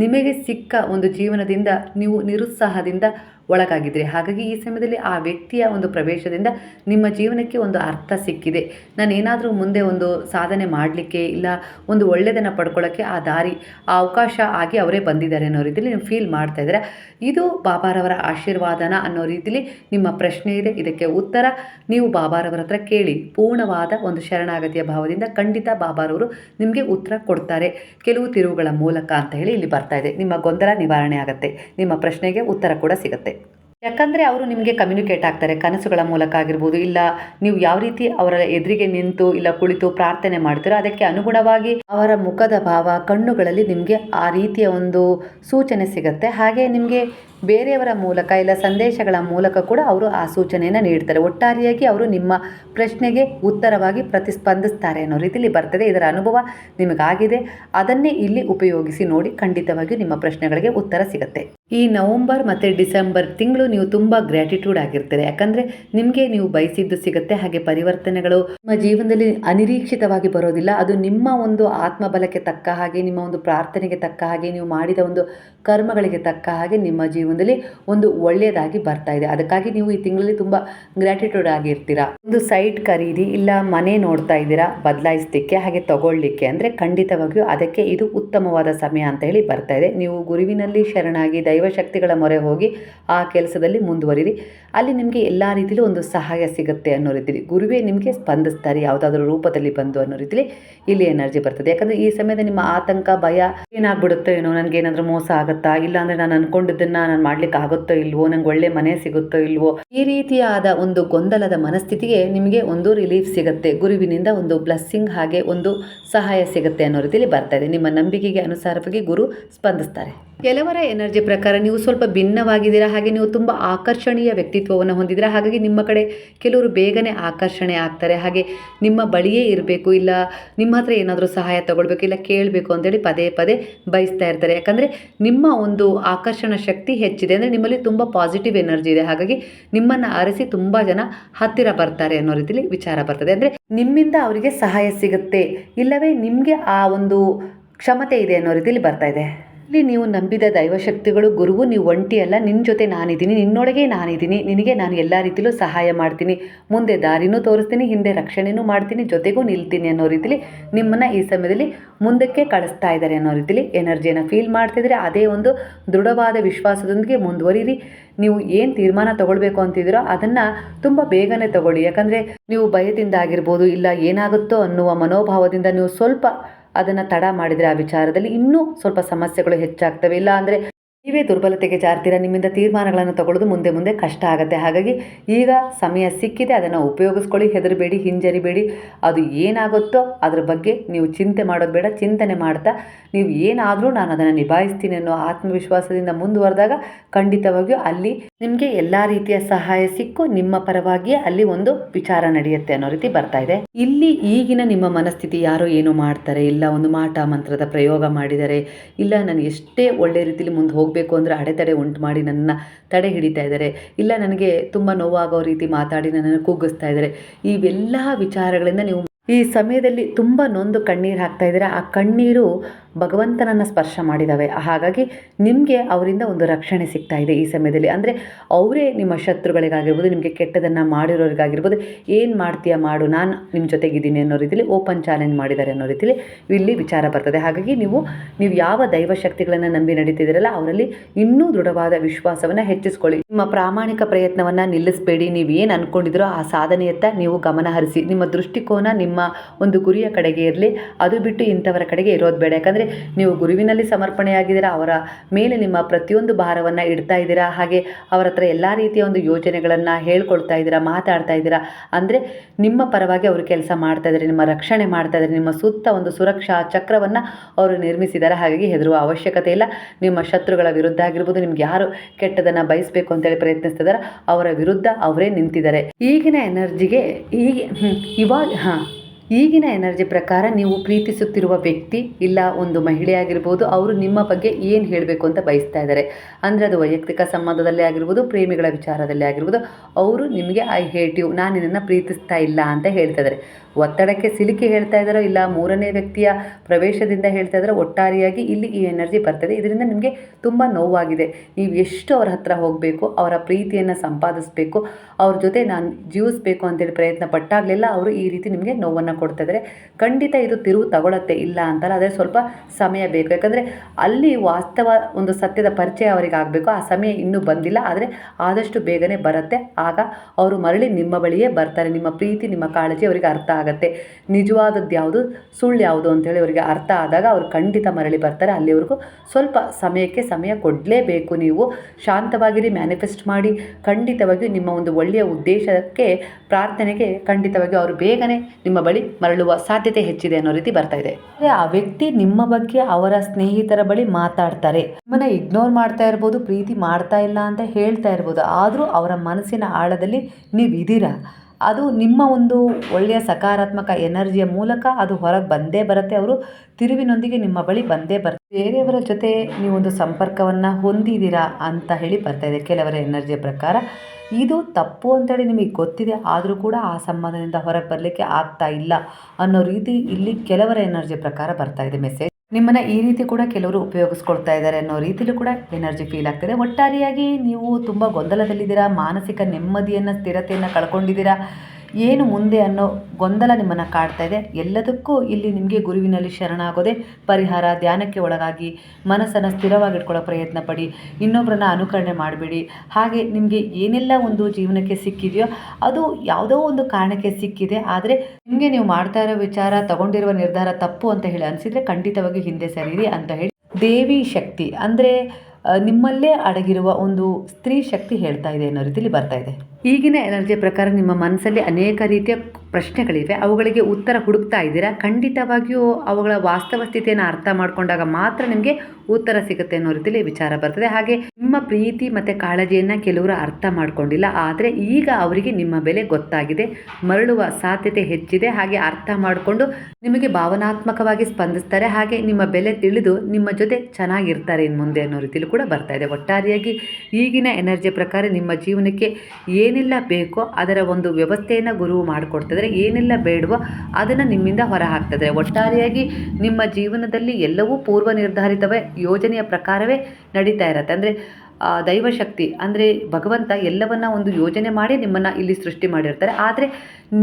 ನಿಮಗೆ ಸಿಕ್ಕ ಒಂದು ಜೀವನದಿಂದ ನೀವು ನಿರುತ್ಸಾಹದಿಂದ ಒಳಗಾಗಿದ್ರಿ ಹಾಗಾಗಿ ಈ ಸಮಯದಲ್ಲಿ ಆ ವ್ಯಕ್ತಿಯ ಒಂದು ಪ್ರವೇಶದಿಂದ ನಿಮ್ಮ ಜೀವನಕ್ಕೆ ಒಂದು ಅರ್ಥ ಸಿಕ್ಕಿದೆ. ನಾನು ಏನಾದರೂ ಮುಂದೆ ಒಂದು ಸಾಧನೆ ಮಾಡಲಿಕ್ಕೆ ಇಲ್ಲ, ಒಂದು ಒಳ್ಳೆಯದನ್ನು ಪಡ್ಕೊಳ್ಳೋಕ್ಕೆ ಆ ದಾರಿ, ಆ ಅವಕಾಶ ಆಗಿ ಅವರೇ ಬಂದಿದ್ದಾರೆ ಅನ್ನೋ ರೀತಿಯಲ್ಲಿ ನೀವು ಫೀಲ್ ಮಾಡ್ತಾ ಇದ್ದೀರಾ? ಇದು ಬಾಬಾರವರ ಆಶೀರ್ವಾದನ ಅನ್ನೋ ರೀತಿಯಲ್ಲಿ ನಿಮ್ಮ ಪ್ರಶ್ನೆ ಇದೆ. ಇದಕ್ಕೆ ಉತ್ತರ ನೀವು ಬಾಬಾರವರ ಹತ್ರ ಕೇಳಿ. ಪೂರ್ಣವಾದ ಒಂದು ಶರಣಾಗತಿಯ ಭಾವದಿಂದ ಖಂಡಿತ ಬಾಬಾರವರು ನಿಮಗೆ ಉತ್ತರ ಕೊಡ್ತಾರೆ. ಕೆಲವು ತಿರುವುಗಳ ಮೂಲಕ ಅಂತ ಹೇಳಿ ಇಲ್ಲಿ ಬರ್ತಾ ಇದೆ. ನಿಮ್ಮ ಗೊಂದಲ ನಿವಾರಣೆ ಆಗುತ್ತೆ. ನಿಮ್ಮ ಪ್ರಶ್ನೆಗೆ ಉತ್ತರ ಕೂಡ ಸಿಗುತ್ತೆ. ಯಾಕಂದರೆ ಅವರು ನಿಮಗೆ ಕಮ್ಯುನಿಕೇಟ್ ಆಗ್ತಾರೆ, ಕನಸುಗಳ ಮೂಲಕ ಆಗಿರ್ಬೋದು, ಇಲ್ಲ ನೀವು ಯಾವ ರೀತಿ ಅವರ ಎದುರಿಗೆ ನಿಂತು, ಇಲ್ಲ ಕುಳಿತು ಪ್ರಾರ್ಥನೆ ಮಾಡ್ತೀರೋ ಅದಕ್ಕೆ ಅನುಗುಣವಾಗಿ ಅವರ ಮುಖದ ಭಾವ, ಕಣ್ಣುಗಳಲ್ಲಿ ನಿಮಗೆ ಆ ರೀತಿಯ ಒಂದು ಸೂಚನೆ ಸಿಗುತ್ತೆ. ಹಾಗೆ ನಿಮಗೆ ಬೇರೆಯವರ ಮೂಲಕ ಇಲ್ಲ ಸಂದೇಶಗಳ ಮೂಲಕ ಕೂಡ ಅವರು ಆ ಸೂಚನೆಯನ್ನು ನೀಡ್ತಾರೆ. ಒಟ್ಟಾರೆಯಾಗಿ ಅವರು ನಿಮ್ಮ ಪ್ರಶ್ನೆಗೆ ಉತ್ತರವಾಗಿ ಪ್ರತಿಸ್ಪಂದಿಸ್ತಾರೆ ಅನ್ನೋ ರೀತಿಯಲ್ಲಿ ಬರ್ತದೆ. ಇದರ ಅನುಭವ ನಿಮಗಾಗಿದೆ. ಅದನ್ನೇ ಇಲ್ಲಿ ಉಪಯೋಗಿಸಿ ನೋಡಿ ಖಂಡಿತವಾಗಿಯೂ ನಿಮ್ಮ ಪ್ರಶ್ನೆಗಳಿಗೆ ಉತ್ತರ ಸಿಗುತ್ತೆ. ಈ ನವಂಬರ್ ಮತ್ತು ಡಿಸೆಂಬರ್ ತಿಂಗಳು ನೀವು ತುಂಬ ಗ್ರ್ಯಾಟಿಟ್ಯೂಡ್ ಆಗಿರ್ತೀರಿ. ಯಾಕಂದರೆ ನಿಮಗೆ ನೀವು ಬಯಸಿದ್ದು ಸಿಗುತ್ತೆ. ಹಾಗೆ ಪರಿವರ್ತನೆಗಳು ನಿಮ್ಮ ಜೀವನದಲ್ಲಿ ಅನಿರೀಕ್ಷಿತವಾಗಿ ಬರೋದಿಲ್ಲ. ಅದು ನಿಮ್ಮ ಒಂದು ಆತ್ಮಬಲಕ್ಕೆ ತಕ್ಕ ಹಾಗೆ, ನಿಮ್ಮ ಒಂದು ಪ್ರಾರ್ಥನೆಗೆ ತಕ್ಕ ಹಾಗೆ ನೀವು ಮಾಡಿದ ಒಂದು ಕರ್ಮಗಳಿಗೆ ತಕ್ಕ ಹಾಗೆ ನಿಮ್ಮ ಜೀವನದಲ್ಲಿ ಒಂದು ಒಳ್ಳೆಯದಾಗಿ ಬರ್ತಾ ಇದೆ. ಅದಕ್ಕಾಗಿ ನೀವು ಈ ತಿಂಗಳಲ್ಲಿ ತುಂಬ ಗ್ರ್ಯಾಟಿಟ್ಯೂಡ್ ಆಗಿರ್ತೀರಾ. ಒಂದು ಸೈಟ್ ಖರೀದಿ ಇಲ್ಲ ಮನೆ ನೋಡ್ತಾ ಇದ್ದೀರಾ, ಬದಲಾಯಿಸ್ಲಿಕ್ಕೆ ಹಾಗೆ ತಗೊಳ್ಳಿಕ್ಕೆ ಅಂದರೆ ಖಂಡಿತವಾಗಿಯೂ ಅದಕ್ಕೆ ಇದು ಉತ್ತಮವಾದ ಸಮಯ ಅಂತ ಹೇಳಿ ಬರ್ತಾ ಇದೆ. ನೀವು ಗುರುವಿನಲ್ಲಿ ಶರಣಾಗಿ ದೈವಶಕ್ತಿಗಳ ಮೊರೆ ಹೋಗಿ ಆ ಕೆಲಸದಲ್ಲಿ ಮುಂದುವರಿರಿ. ಅಲ್ಲಿ ನಿಮಗೆ ಎಲ್ಲ ರೀತಿಯಲ್ಲೂ ಒಂದು ಸಹಾಯ ಸಿಗುತ್ತೆ ಅನ್ನೋ ರೀತಿಲಿ. ಗುರುವೇ ನಿಮಗೆ ಸ್ಪಂದಿಸ್ತಾರೆ, ಯಾವುದಾದ್ರೂ ರೂಪದಲ್ಲಿ ಬಂದು ಅನ್ನೋ ರೀತಿಲಿ ಇಲ್ಲಿ ಎನರ್ಜಿ ಬರ್ತದೆ. ಯಾಕಂದರೆ ಈ ಸಮಯದ ನಿಮ್ಮ ಆತಂಕ, ಭಯ ಏನಾಗ್ಬಿಡುತ್ತೋ ಏನೋ ನನಗೆ ಏನಾದರೂ ಮೋಸ ಆಗುತ್ತಾ ಇಲ್ಲ ಅಂದ್ರೆ ನಾನು ಅನ್ಕೊಂಡಿದ್ದನ್ನ ನಾನು ಮಾಡ್ಲಿಕ್ಕೆ ಆಗುತ್ತೋ ಇಲ್ವೋ? ನಂಗೆ ಒಳ್ಳೆ ಮನೆ ಸಿಗುತ್ತೋ ಇಲ್ವೋ? ಈ ರೀತಿಯಾದ ಒಂದು ಗೊಂದಲದ ಮನಸ್ಥಿತಿಗೆ ನಿಮಗೆ ಒಂದು ರಿಲೀಫ್ ಸಿಗುತ್ತೆ. ಗುರುವಿನಿಂದ ಒಂದು ಬ್ಲೆಸ್ಸಿಂಗ್ ಹಾಗೆ ಒಂದು ಸಹಾಯ ಸಿಗುತ್ತೆ ಅನ್ನೋ ರೀತಿಯಲ್ಲಿ ಬರ್ತಾ ಇದೆ. ನಿಮ್ಮ ನಂಬಿಕೆಗೆ ಅನುಸಾರವಾಗಿ ಗುರು ಸ್ಪಂದಿಸ್ತಾರೆ. ಕೆಲವರ ಎನರ್ಜಿ ಪ್ರಕಾರ ನೀವು ಸ್ವಲ್ಪ ಭಿನ್ನವಾಗಿದ್ದೀರಾ, ಹಾಗೆ ನೀವು ತುಂಬ ಆಕರ್ಷಣೀಯ ವ್ಯಕ್ತಿತ್ವವನ್ನು ಹೊಂದಿದ್ದೀರಾ, ಹಾಗಾಗಿ ನಿಮ್ಮ ಕಡೆ ಕೆಲವರು ಬೇಗನೆ ಆಕರ್ಷಣೆ ಆಗ್ತಾರೆ, ಹಾಗೆ ನಿಮ್ಮ ಬಳಿಯೇ ಇರಬೇಕು, ಇಲ್ಲ ನಿಮ್ಮ ಹತ್ರ ಏನಾದರೂ ಸಹಾಯ ತಗೊಳ್ಬೇಕು, ಇಲ್ಲ ಕೇಳಬೇಕು ಅಂತೇಳಿ ಪದೇ ಪದೇ ಬಯಸ್ತಾ ಇರ್ತಾರೆ. ಯಾಕಂದರೆ ನಿಮ್ಮ ಒಂದು ಆಕರ್ಷಣ ಶಕ್ತಿ ಹೆಚ್ಚಿದೆ ಅಂದರೆ ನಿಮ್ಮಲ್ಲಿ ತುಂಬ ಪಾಸಿಟಿವ್ ಎನರ್ಜಿ ಇದೆ, ಹಾಗಾಗಿ ನಿಮ್ಮನ್ನು ಆರಿಸಿ ತುಂಬ ಜನ ಹತ್ತಿರ ಬರ್ತಾರೆ ಅನ್ನೋ ರೀತಿಲಿ ವಿಚಾರ ಬರ್ತದೆ. ಅಂದರೆ ನಿಮ್ಮಿಂದ ಅವರಿಗೆ ಸಹಾಯ ಸಿಗುತ್ತೆ, ಇಲ್ಲವೇ ನಿಮಗೆ ಆ ಒಂದು ಕ್ಷಮತೆ ಇದೆ ಅನ್ನೋ ರೀತಿಯಲ್ಲಿ ಬರ್ತಾ ಇದೆ. ಇಲ್ಲಿ ನೀವು ನಂಬಿದ ದೈವಶಕ್ತಿಗಳು, ಗುರುವು, ನೀವು ಒಂಟಿಯಲ್ಲ ನಿನ್ನ ಜೊತೆ ನಾನಿದ್ದೀನಿ, ನಿನ್ನೊಳಗೆ ನಾನಿದ್ದೀನಿ, ನಿನಗೆ ನಾನು ಎಲ್ಲ ರೀತಿಲೂ ಸಹಾಯ ಮಾಡ್ತೀನಿ, ಮುಂದೆ ದಾರಿನೂ ತೋರಿಸ್ತೀನಿ, ಹಿಂದೆ ರಕ್ಷಣೆನೂ ಮಾಡ್ತೀನಿ, ಜೊತೆಗೂ ನಿಲ್ತೀನಿ ಅನ್ನೋ ರೀತಿಲಿ ನಿಮ್ಮನ್ನು ಈ ಸಮಯದಲ್ಲಿ ಮುಂದಕ್ಕೆ ಕಳಿಸ್ತಾ ಇದ್ದಾರೆ ಅನ್ನೋ ರೀತಿಲಿ ಎನರ್ಜಿಯನ್ನು ಫೀಲ್ ಮಾಡ್ತಿದ್ರೆ ಅದೇ ಒಂದು ದೃಢವಾದ ವಿಶ್ವಾಸದೊಂದಿಗೆ ಮುಂದುವರಿರಿ. ನೀವು ಏನು ತೀರ್ಮಾನ ತಗೊಳ್ಬೇಕು ಅಂತಿದ್ದೀರೋ ಅದನ್ನು ತುಂಬ ಬೇಗನೆ ತಗೊಳ್ಳಿ. ಯಾಕಂದರೆ ನೀವು ಭಯದಿಂದ ಆಗಿರ್ಬೋದು, ಇಲ್ಲ ಏನಾಗುತ್ತೋ ಅನ್ನುವ ಮನೋಭಾವದಿಂದ ನೀವು ಸ್ವಲ್ಪ ಅದನ್ನು ತಡ ಮಾಡಿದರೆ ಆ ವಿಚಾರದಲ್ಲಿ ಇನ್ನೂ ಸ್ವಲ್ಪ ಸಮಸ್ಯೆಗಳು ಹೆಚ್ಚಾಗ್ತವೆ. ಇಲ್ಲ ಅಂದರೆ ನೀವೇ ದುರ್ಬಲತೆಗೆ ಜಾರ್ತೀರ, ನಿಮ್ಮಿಂದ ತೀರ್ಮಾನಗಳನ್ನು ತಗೊಳ್ಳೋದು ಮುಂದೆ ಮುಂದೆ ಕಷ್ಟ ಆಗುತ್ತೆ. ಹಾಗಾಗಿ ಈಗ ಸಮಯ ಸಿಕ್ಕಿದೆ, ಅದನ್ನು ಉಪಯೋಗಿಸ್ಕೊಳ್ಳಿ, ಹೆದರಬೇಡಿ, ಹಿಂಜರಿಬೇಡಿ. ಅದು ಏನಾಗುತ್ತೋ ಅದ್ರ ಬಗ್ಗೆ ನೀವು ಚಿಂತೆ ಮಾಡೋದು ಬೇಡ, ಚಿಂತನೆ ಮಾಡ್ತಾ. ನೀವು ಏನಾದರೂ ನಾನು ಅದನ್ನು ನಿಭಾಯಿಸ್ತೀನಿ ಅನ್ನೋ ಆತ್ಮವಿಶ್ವಾಸದಿಂದ ಮುಂದುವರೆದಾಗ ಖಂಡಿತವಾಗಿಯೂ ಅಲ್ಲಿ ನಿಮಗೆ ಎಲ್ಲ ರೀತಿಯ ಸಹಾಯ ಸಿಕ್ಕು, ನಿಮ್ಮ ಪರವಾಗಿಯೇ ಅಲ್ಲಿ ಒಂದು ವಿಚಾರ ನಡೆಯುತ್ತೆ ಅನ್ನೋ ರೀತಿ ಬರ್ತಾ ಇದೆ. ಇಲ್ಲಿ ಈಗಿನ ನಿಮ್ಮ ಮನಸ್ಥಿತಿ ಯಾರೋ ಏನೋ ಮಾಡ್ತಾರೆ, ಇಲ್ಲ ಒಂದು ಮಾಟ ಮಂತ್ರದ ಪ್ರಯೋಗ ಮಾಡಿದರೆ, ಇಲ್ಲ ನಾನು ಎಷ್ಟೇ ಒಳ್ಳೆ ರೀತಿಲಿ ಮುಂದೆ ಹೋಗಬೇಕು ಅಂದರೆ ಅಡೆತಡೆ ಉಂಟು ಮಾಡಿ ನನ್ನ ತಡೆ ಹಿಡಿತಾ ಇದ್ದಾರೆ. ಇಲ್ಲ, ನನಗೆ ತುಂಬ ನೋವಾಗೋ ರೀತಿ ಮಾತಾಡಿ ನನ್ನನ್ನು ಕೂಗಿಸ್ತಾ ಇದ್ದಾರೆ. ಇವೆಲ್ಲ ವಿಚಾರಗಳಿಂದ ನೀವು ಈ ಸಮಯದಲ್ಲಿ ತುಂಬ ನೊಂದು ಕಣ್ಣೀರು ಹಾಕ್ತಾ ಇದ್ದೀರಾ? ಆ ಕಣ್ಣೀರು ಭಗವಂತನನ್ನು ಸ್ಪರ್ಶ ಮಾಡಿದ್ದಾವೆ ಹಾಗಾಗಿ ನಿಮಗೆ ಅವರಿಂದ ಒಂದು ರಕ್ಷಣೆ ಸಿಗ್ತಾ ಇದೆ ಈ ಸಮಯದಲ್ಲಿ. ಅಂದರೆ ಅವರೇ ನಿಮ್ಮ ಶತ್ರುಗಳಿಗಾಗಿರ್ಬೋದು, ನಿಮಗೆ ಕೆಟ್ಟದನ್ನು ಮಾಡಿರೋರಿಗಾಗಿರ್ಬೋದು, ಏನು ಮಾಡ್ತೀಯ ಮಾಡು, ನಾನು ನಿಮ್ಮ ಜೊತೆಗಿದ್ದೀನಿ ಅನ್ನೋ ರೀತಿಯಲ್ಲಿ ಓಪನ್ ಚಾಲೆಂಜ್ ಮಾಡಿದ್ದಾರೆ ಅನ್ನೋ ರೀತಿಯಲ್ಲಿ ಇಲ್ಲಿ ವಿಚಾರ ಬರ್ತದೆ. ಹಾಗಾಗಿ ನೀವು ನೀವು ಯಾವ ದೈವ ಶಕ್ತಿಗಳನ್ನು ನಂಬಿ ನಡೀತಿದ್ದೀರಲ್ಲ, ಅವರಲ್ಲಿ ಇನ್ನೂ ದೃಢವಾದ ವಿಶ್ವಾಸವನ್ನು ಹೆಚ್ಚಿಸ್ಕೊಳ್ಳಿ. ನಿಮ್ಮ ಪ್ರಾಮಾಣಿಕ ಪ್ರಯತ್ನವನ್ನು ನಿಲ್ಲಿಸಬೇಡಿ. ನೀವು ಏನು ಅಂದ್ಕೊಂಡಿದ್ರೋ ಆ ಸಾಧನೆಯತ್ತ ನೀವು ಗಮನ ಹರಿಸಿ. ನಿಮ್ಮ ದೃಷ್ಟಿಕೋನ ನಿಮ್ಮ ಒಂದು ಗುರಿಯ ಕಡೆಗೆ ಇರಲಿ. ಅದು ಬಿಟ್ಟು ಇಂಥವರ ಕಡೆಗೆ ಇರೋದು ಬೇಡ. ಯಾಕಂದರೆ ನೀವು ಗುರುವಿನಲ್ಲಿ ಸಮರ್ಪಣೆಯಾಗಿದ್ದೀರಾ? ಅವರ ಮೇಲೆ ನಿಮ್ಮ ಪ್ರತಿಯೊಂದು ಭಾರವನ್ನು ಇಡ್ತಾ ಇದ್ದೀರಾ? ಹಾಗೆ ಅವರ ಹತ್ರ ಎಲ್ಲ ರೀತಿಯ ಒಂದು ಯೋಜನೆಗಳನ್ನು ಹೇಳ್ಕೊಳ್ತಾ ಇದ್ದೀರಾ? ಮಾತಾಡ್ತಾ ಇದ್ದೀರಾ? ಅಂದರೆ ನಿಮ್ಮ ಪರವಾಗಿ ಅವರು ಕೆಲಸ ಮಾಡ್ತಾ ಇದ್ದಾರೆ, ನಿಮ್ಮ ರಕ್ಷಣೆ ಮಾಡ್ತಾ ಇದ್ದಾರೆ, ನಿಮ್ಮ ಸುತ್ತ ಒಂದು ಸುರಕ್ಷಾ ಚಕ್ರವನ್ನು ಅವರು ನಿರ್ಮಿಸಿದ್ದಾರೆ ಹಾಗಾಗಿ ಹೆದರುವ ಅವಶ್ಯಕತೆ ಇಲ್ಲ. ನಿಮ್ಮ ಶತ್ರುಗಳ ವಿರುದ್ಧ ಆಗಿರ್ಬೋದು, ನಿಮ್ಗೆ ಯಾರು ಕೆಟ್ಟದನ್ನು ಬಯಸಬೇಕು ಅಂತೇಳಿ ಪ್ರಯತ್ನಿಸ್ತಿದ್ದಾರೆ ಅವರ ವಿರುದ್ಧ ಅವರೇ ನಿಂತಿದ್ದಾರೆ. ಈಗಿನ ಎನರ್ಜಿಗೆ ಈಗ ಇವಾಗ, ಹಾಂ. ಈಗಿನ ಎನರ್ಜಿ ಪ್ರಕಾರ ನೀವು ಪ್ರೀತಿಸುತ್ತಿರುವ ವ್ಯಕ್ತಿ ಇಲ್ಲ ಒಂದು ಮಹಿಳೆ ಆಗಿರ್ಬೋದು, ಅವರು ನಿಮ್ಮ ಬಗ್ಗೆ ಏನು ಹೇಳಬೇಕು ಅಂತ ಬಯಸ್ತಾ ಇದ್ದಾರೆ. ಅಂದರೆ ಅದು ವೈಯಕ್ತಿಕ ಸಂಬಂಧದಲ್ಲೇ ಆಗಿರ್ಬೋದು, ಪ್ರೇಮಿಗಳ ವಿಚಾರದಲ್ಲೇ ಆಗಿರ್ಬೋದು, ಅವರು ನಿಮಗೆ ಐ ಹೇಟ್ ಯು ನಾನು ನಿನ್ನನ್ನು ಪ್ರೀತಿಸ್ತಾ ಇಲ್ಲ ಅಂತ ಹೇಳ್ತಾ ಇದ್ದಾರೆ. ಒತ್ತಡಕ್ಕೆ ಸಿಲುಕಿ ಹೇಳ್ತಾ ಇದ್ದಾರೋ ಇಲ್ಲ ಮೂರನೇ ವ್ಯಕ್ತಿಯ ಪ್ರವೇಶದಿಂದ ಹೇಳ್ತಾ ಇದ್ದಾರೋ ಒಟ್ಟಾರೆಯಾಗಿ ಇಲ್ಲಿ ಈ ಎನರ್ಜಿ ಬರ್ತದೆ. ಇದರಿಂದ ನಿಮಗೆ ತುಂಬ ನೋವಾಗಿದೆ. ನೀವು ಎಷ್ಟು ಅವ್ರ ಹತ್ರ ಹೋಗಬೇಕು, ಅವರ ಪ್ರೀತಿಯನ್ನು ಸಂಪಾದಿಸಬೇಕು, ಅವ್ರ ಜೊತೆ ನಾನು ಜೀವಿಸ್ಬೇಕು ಅಂತೇಳಿ ಪ್ರಯತ್ನ ಪಟ್ಟಾಗಲೆಲ್ಲ ಅವರು ಈ ರೀತಿ ನಿಮಗೆ ನೋವನ್ನು ಕೊಡ್ತಾ ಇದ್ದಾರೆ. ಖಂಡಿತ ಇದು ತಿರುವು ತಗೊಳತ್ತೆ, ಇಲ್ಲ ಅಂತಲ್ಲ, ಅದೇ ಸ್ವಲ್ಪ ಸಮಯ ಬೇಕು. ಯಾಕಂದರೆ ಅಲ್ಲಿ ವಾಸ್ತವ ಒಂದು ಸತ್ಯದ ಪರಿಚಯ ಅವರಿಗೆ ಆಗಬೇಕು. ಆ ಸಮಯ ಇನ್ನೂ ಬಂದಿಲ್ಲ, ಆದರೆ ಆದಷ್ಟು ಬೇಗನೆ ಬರುತ್ತೆ. ಆಗ ಅವರು ಮರಳಿ ನಿಮ್ಮ ಬಳಿಯೇ ಬರ್ತಾರೆ, ನಿಮ್ಮ ಪ್ರೀತಿ, ನಿಮ್ಮ ಕಾಳಜಿ ಅವರಿಗೆ ಅರ್ಥ ಆಗುತ್ತೆ ನಿಜವಾದದ್ದು ಯಾವುದು? ಸುಳ್ಳು ಯಾವುದು ಅಂತೇಳಿ ಅವರಿಗೆ ಅರ್ಥ ಆದಾಗ ಅವರು ಖಂಡಿತ ಮರಳಿ ಬರ್ತಾರೆ. ಅಲ್ಲಿವರೆಗೂ ಸ್ವಲ್ಪ ಸಮಯಕ್ಕೆ ಸಮಯ ಕೊಡಲೇಬೇಕು ನೀವು. ಶಾಂತವಾಗಿರಿ, ಮ್ಯಾನಿಫೆಸ್ಟ್ ಮಾಡಿ. ಖಂಡಿತವಾಗಿಯೂ ನಿಮ್ಮ ಒಂದು ಒಳ್ಳೆಯ ಉದ್ದೇಶಕ್ಕೆ, ಪ್ರಾರ್ಥನೆಗೆ ಖಂಡಿತವಾಗಿಯೂ ಅವರು ಬೇಗನೆ ನಿಮ್ಮ ಬಳಿ ಮರಳುವ ಸಾಧ್ಯತೆ ಹೆಚ್ಚಿದೆ ಅನ್ನೋ ರೀತಿ ಬರ್ತಾ ಇದೆ. ಆ ವ್ಯಕ್ತಿ ನಿಮ್ಮ ಬಗ್ಗೆ ಅವರ ಸ್ನೇಹಿತರ ಬಳಿ ಮಾತಾಡ್ತಾರೆ. ನಿಮ್ಮನ್ನ ಇಗ್ನೋರ್ ಮಾಡ್ತಾ ಇರ್ಬೋದು, ಪ್ರೀತಿ ಮಾಡ್ತಾ ಇಲ್ಲ ಅಂತ ಹೇಳ್ತಾ ಇರ್ಬೋದು. ಆದರೂ ಅವರ ಮನಸ್ಸಿನ ಆಳದಲ್ಲಿ ನೀವು ಇದ್ದೀರಾ ಅದು ನಿಮ್ಮ ಒಂದು ಒಳ್ಳೆಯ ಸಕಾರಾತ್ಮಕ ಎನರ್ಜಿಯ ಮೂಲಕ ಅದು ಹೊರಗೆ ಬಂದೇ ಬರುತ್ತೆ. ಅವರು ತಿರುವಿನೊಂದಿಗೆ ನಿಮ್ಮ ಬಳಿ ಬಂದೇ ಬರುತ್ತೆ ಬೇರೆಯವರ ಜೊತೆ ನೀವೊಂದು ಸಂಪರ್ಕವನ್ನು ಹೊಂದಿದ್ದೀರಾ ಅಂತ ಹೇಳಿ ಬರ್ತಾ ಇದೆ ಕೆಲವರ ಎನರ್ಜಿಯ ಪ್ರಕಾರ. ಇದು ತಪ್ಪು ಅಂತೇಳಿ ನಿಮಗೆ ಗೊತ್ತಿದೆ. ಆದರೂ ಕೂಡ ಆ ಸಂಬಂಧದಿಂದ ಹೊರಗೆ ಬರಲಿಕ್ಕೆ ಆಗ್ತಾ ಇಲ್ಲ ಅನ್ನೋ ರೀತಿ ಇಲ್ಲಿ ಕೆಲವರ ಎನರ್ಜಿ ಪ್ರಕಾರ ಬರ್ತಾ ಇದೆ ಮೆಸೇಜ್. ನಿಮ್ಮನ್ನ ಈ ರೀತಿ ಕೂಡ ಕೆಲವರು ಉಪಯೋಗಿಸ್ಕೊಳ್ತಾ ಇದ್ದಾರೆ ಅನ್ನೋ ರೀತಿಲೂ ಕೂಡ ಎನರ್ಜಿ ಫೀಲ್ ಆಗ್ತದೆ. ಒಟ್ಟಾರೆಯಾಗಿ ನೀವು ತುಂಬ ಗೊಂದಲದಲ್ಲಿದ್ದೀರಾ, ಮಾನಸಿಕ ನೆಮ್ಮದಿಯನ್ನು, ಸ್ಥಿರತೆಯನ್ನು ಕಳ್ಕೊಂಡಿದ್ದೀರಾ? ಏನು ಮುಂದೆ ಅನ್ನೋ ಗೊಂದಲ ನಿಮ್ಮನ್ನು ಕಾಡ್ತಾ ಇದೆ? ಎಲ್ಲದಕ್ಕೂ ಇಲ್ಲಿ ನಿಮಗೆ ಗುರುವಿನಲ್ಲಿ ಶರಣಾಗೋದೆ ಪರಿಹಾರ, ಧ್ಯಾನಕ್ಕೆ ಒಳಗಾಗಿ ಮನಸ್ಸನ್ನು ಸ್ಥಿರವಾಗಿಟ್ಕೊಳ್ಳೋ ಪ್ರಯತ್ನ ಪಡಿ. ಇನ್ನೊಬ್ಬರನ್ನ ಅನುಕರಣೆ ಮಾಡಬೇಡಿ. ಹಾಗೆ ನಿಮಗೆ ಏನೆಲ್ಲ ಒಂದು ಜೀವನಕ್ಕೆ ಸಿಕ್ಕಿದೆಯೋ, ಅದು ಯಾವುದೋ ಒಂದು ಕಾರಣಕ್ಕೆ ಸಿಕ್ಕಿದೆ. ಆದರೆ ನಿಮಗೆ ನೀವು ಮಾಡ್ತಾ ಇರೋ ವಿಚಾರ, ತಗೊಂಡಿರುವ ನಿರ್ಧಾರ ತಪ್ಪು ಅಂತ ಹೇಳಿ ಅನಿಸಿದರೆ ಖಂಡಿತವಾಗಿ ಹಿಂದೆ ಸರಿಯಿರಿ ಅಂತ ಹೇಳಿ. ದೇವಿ ಶಕ್ತಿ ಅಂದರೆ ನಿಮ್ಮಲ್ಲೇ ಅಡಗಿರುವ ಒಂದು ಸ್ತ್ರೀ ಶಕ್ತಿ ಹೇಳ್ತಾ ಇದೆ ಅನ್ನೋ ರೀತಿಯಲ್ಲಿ ಬರ್ತಾ ಇದೆ. ಈಗಿನ ಎನರ್ಜಿ ಪ್ರಕಾರ ನಿಮ್ಮ ಮನಸ್ಸಲ್ಲಿ ಅನೇಕ ರೀತಿಯ ಪ್ರಶ್ನೆಗಳಿವೆ. ಅವುಗಳಿಗೆ ಉತ್ತರ ಹುಡುಕ್ತಾ ಇದ್ದೀರಾ? ಖಂಡಿತವಾಗಿಯೂ ಅವುಗಳ ವಾಸ್ತವ ಸ್ಥಿತಿಯನ್ನು ಅರ್ಥ ಮಾಡಿಕೊಂಡಾಗ ಮಾತ್ರ ನಿಮಗೆ ಉತ್ತರ ಸಿಗುತ್ತೆ ಅನ್ನೋ ರೀತಿಯಲ್ಲಿ ವಿಚಾರ ಬರ್ತದೆ. ಹಾಗೆ ನಿಮ್ಮ ಪ್ರೀತಿ ಮತ್ತು ಕಾಳಜಿಯನ್ನು ಕೆಲವರು ಅರ್ಥ ಮಾಡಿಕೊಂಡಿಲ್ಲ. ಆದರೆ ಈಗ ಅವರಿಗೆ ನಿಮ್ಮ ಬೆಲೆ ಗೊತ್ತಾಗಿದೆ. ಮರಳುವ ಸಾಧ್ಯತೆ ಹೆಚ್ಚಿದೆ. ಹಾಗೆ ಅರ್ಥ ಮಾಡಿಕೊಂಡು ನಿಮಗೆ ಭಾವನಾತ್ಮಕವಾಗಿ ಸ್ಪಂದಿಸ್ತಾರೆ. ಹಾಗೆ ನಿಮ್ಮ ಬೆಲೆ ತಿಳಿದು ನಿಮ್ಮ ಜೊತೆ ಚೆನ್ನಾಗಿರ್ತಾರೆ ಇನ್ನು ಮುಂದೆ ಅನ್ನೋ ರೀತಿಯಲ್ಲಿ ಕೂಡ ಬರ್ತಾ ಇದೆ. ಒಟ್ಟಾರೆಯಾಗಿ ಈಗಿನ ಎನರ್ಜಿ ಪ್ರಕಾರ ನಿಮ್ಮ ಜೀವನಕ್ಕೆ ಏನೆಲ್ಲ ಬೇಕೋ ಅದರ ಒಂದು ವ್ಯವಸ್ಥೆಯನ್ನು ಗುರುವು ಮಾಡಿಕೊಡ್ತಿದ್ರೆ. ಏನೆಲ್ಲ ಬೇಡವೋ ಅದನ್ನು ನಿಮ್ಮಿಂದ ಹೊರ ಹಾಕ್ತದೆ ಒಟ್ಟಾರೆಯಾಗಿ ನಿಮ್ಮ ಜೀವನದಲ್ಲಿ ಎಲ್ಲವೂ ಪೂರ್ವ ನಿರ್ಧಾರಿತವೇ ಯೋಜನೆಯ ಪ್ರಕಾರವೇ ನಡೀತಾ ಇರತ್ತೆ. ಅಂದರೆ ದೈವಶಕ್ತಿ, ಅಂದರೆ ಭಗವಂತ ಎಲ್ಲವನ್ನ ಒಂದು ಯೋಜನೆ ಮಾಡಿ ನಿಮ್ಮನ್ನು ಇಲ್ಲಿ ಸೃಷ್ಟಿ ಮಾಡಿರ್ತಾರೆ. ಆದರೆ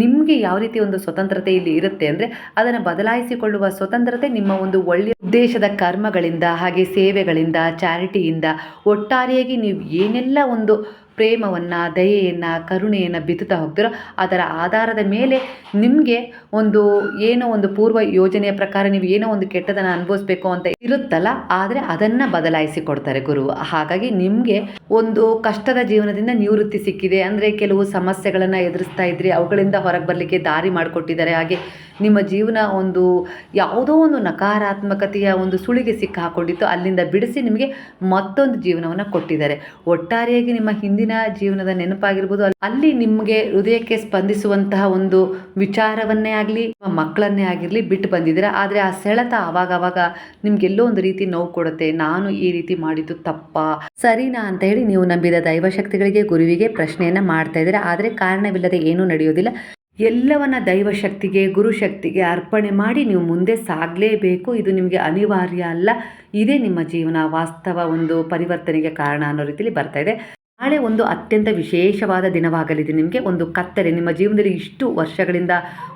ನಿಮಗೆ ಯಾವ ರೀತಿ ಒಂದು ಸ್ವತಂತ್ರತೆ ಇಲ್ಲಿ ಇರುತ್ತೆ ಅಂದರೆ, ಅದನ್ನು ಬದಲಾಯಿಸಿಕೊಳ್ಳುವ ಸ್ವತಂತ್ರತೆ ನಿಮ್ಮ ಒಂದು ಒಳ್ಳೆಯ ಉದ್ದೇಶದ ಕರ್ಮಗಳಿಂದ ಹಾಗೆ ಸೇವೆಗಳಿಂದ, ಚಾರಿಟಿಯಿಂದ ಒಟ್ಟಾರೆಯಾಗಿ ನೀವು ಏನೆಲ್ಲ ಒಂದು ಪ್ರೇಮವನ್ನು, ದಯೆಯನ್ನು, ಕರುಣೆಯನ್ನು ಬಿತ್ತುತ್ತಾ ಹೋಗ್ತೀರೋ ಅದರ ಆಧಾರದ ಮೇಲೆ ನಿಮಗೆ ಒಂದು ಏನೋ ಒಂದು ಪೂರ್ವ ಯೋಜನೆಯ ಪ್ರಕಾರ ನೀವು ಏನೋ ಒಂದು ಕೆಟ್ಟದನ್ನು ಅನುಭವಿಸ್ಬೇಕು ಅಂತ ಇರುತ್ತಲ್ಲ, ಆದರೆ ಅದನ್ನು ಬದಲಾಯಿಸಿ ಕೊಡ್ತಾರೆ ಗುರು. ಹಾಗಾಗಿ ನಿಮಗೆ ಒಂದು ಕಷ್ಟದ ಜೀವನದಿಂದ ನಿವೃತ್ತಿ ಸಿಕ್ಕಿದೆ. ಅಂದರೆ ಕೆಲವು ಸಮಸ್ಯೆಗಳನ್ನು ಎದುರಿಸ್ತಾ ಇದ್ರಿ, ಅವುಗಳಿಂದ ಹೊರಗೆ ಬರಲಿಕ್ಕೆ ದಾರಿ ಮಾಡಿಕೊಟ್ಟಿದ್ದಾರೆ. ಹಾಗೆ ನಿಮ್ಮ ಜೀವನ ಒಂದು ಯಾವುದೋ ಒಂದು ನಕಾರಾತ್ಮಕತೆಯ ಒಂದು ಸುಳಿಗೆ ಸಿಕ್ಕಿ ಹಾಕೊಂಡಿತ್ತು ಅಲ್ಲಿಂದ ಬಿಡಿಸಿ ನಿಮಗೆ ಮತ್ತೊಂದು ಜೀವನವನ್ನು ಕೊಟ್ಟಿದ್ದಾರೆ. ಒಟ್ಟಾರೆಯಾಗಿ ನಿಮ್ಮ ಹಿಂದಿನ ಜೀವನದ ನೆನಪಾಗಿರ್ಬೋದು. ಅಲ್ಲಿ- ಅಲ್ಲಿ ನಿಮಗೆ ಹೃದಯಕ್ಕೆ ಸ್ಪಂದಿಸುವಂತಹ ಒಂದು ವಿಚಾರವನ್ನೇ ಆಗಲಿ ಮಕ್ಕಳನ್ನೇ ಆಗಿರಲಿ ಬಿಟ್ಟು ಬಂದಿದ್ದೀರಾ. ಆದರೆ ಆ ಸೆಳೆತ ಅವಾಗ ಅವಾಗ ನಿಮ್ಗೆಲ್ಲೋ ಒಂದು ರೀತಿ ನೋವು ಕೊಡುತ್ತೆ. ನಾನು ಈ ರೀತಿ ಮಾಡಿದ್ದು ತಪ್ಪ. ಸರಿನಾ ಅಂತ ಹೇಳಿ ನೀವು ನಂಬಿದ ದೈವಶಕ್ತಿಗಳಿಗೆ, ಗುರುವಿಗೆ ಪ್ರಶ್ನೆಯನ್ನು ಮಾಡ್ತಾ ಇದ್ದೀರಾ. ಆದರೆ ಕಾರಣವಿಲ್ಲದೆ ಏನೂ ನಡೆಯೋದಿಲ್ಲ ಎಲ್ಲವನ್ನ ದೈವಶಕ್ತಿಗೆ, ಗುರುಶಕ್ತಿಗೆ ಅರ್ಪಣೆ ಮಾಡಿ ನೀವು ಮುಂದೆ ಸಾಗಲೇಬೇಕು. ಇದು ನಿಮಗೆ ಅನಿವಾರ್ಯ ಅಲ್ಲ. ಇದೇ ನಿಮ್ಮ ಜೀವನ ವಾಸ್ತವ ಒಂದು ಪರಿವರ್ತನೆಗೆ ಕಾರಣ ಅನ್ನೋ ರೀತಿಯಲ್ಲಿ ಬರ್ತಾ ಇದೆ. ನಾಳೆ ಒಂದು ಅತ್ಯಂತ ವಿಶೇಷವಾದ ದಿನವಾಗಲಿದೆ. ನಿಮಗೆ ಒಂದು ಕತ್ತಲೆ, ನಿಮ್ಮ ಜೀವನದಲ್ಲಿ ಇಷ್ಟು ವರ್ಷಗಳಿಂದ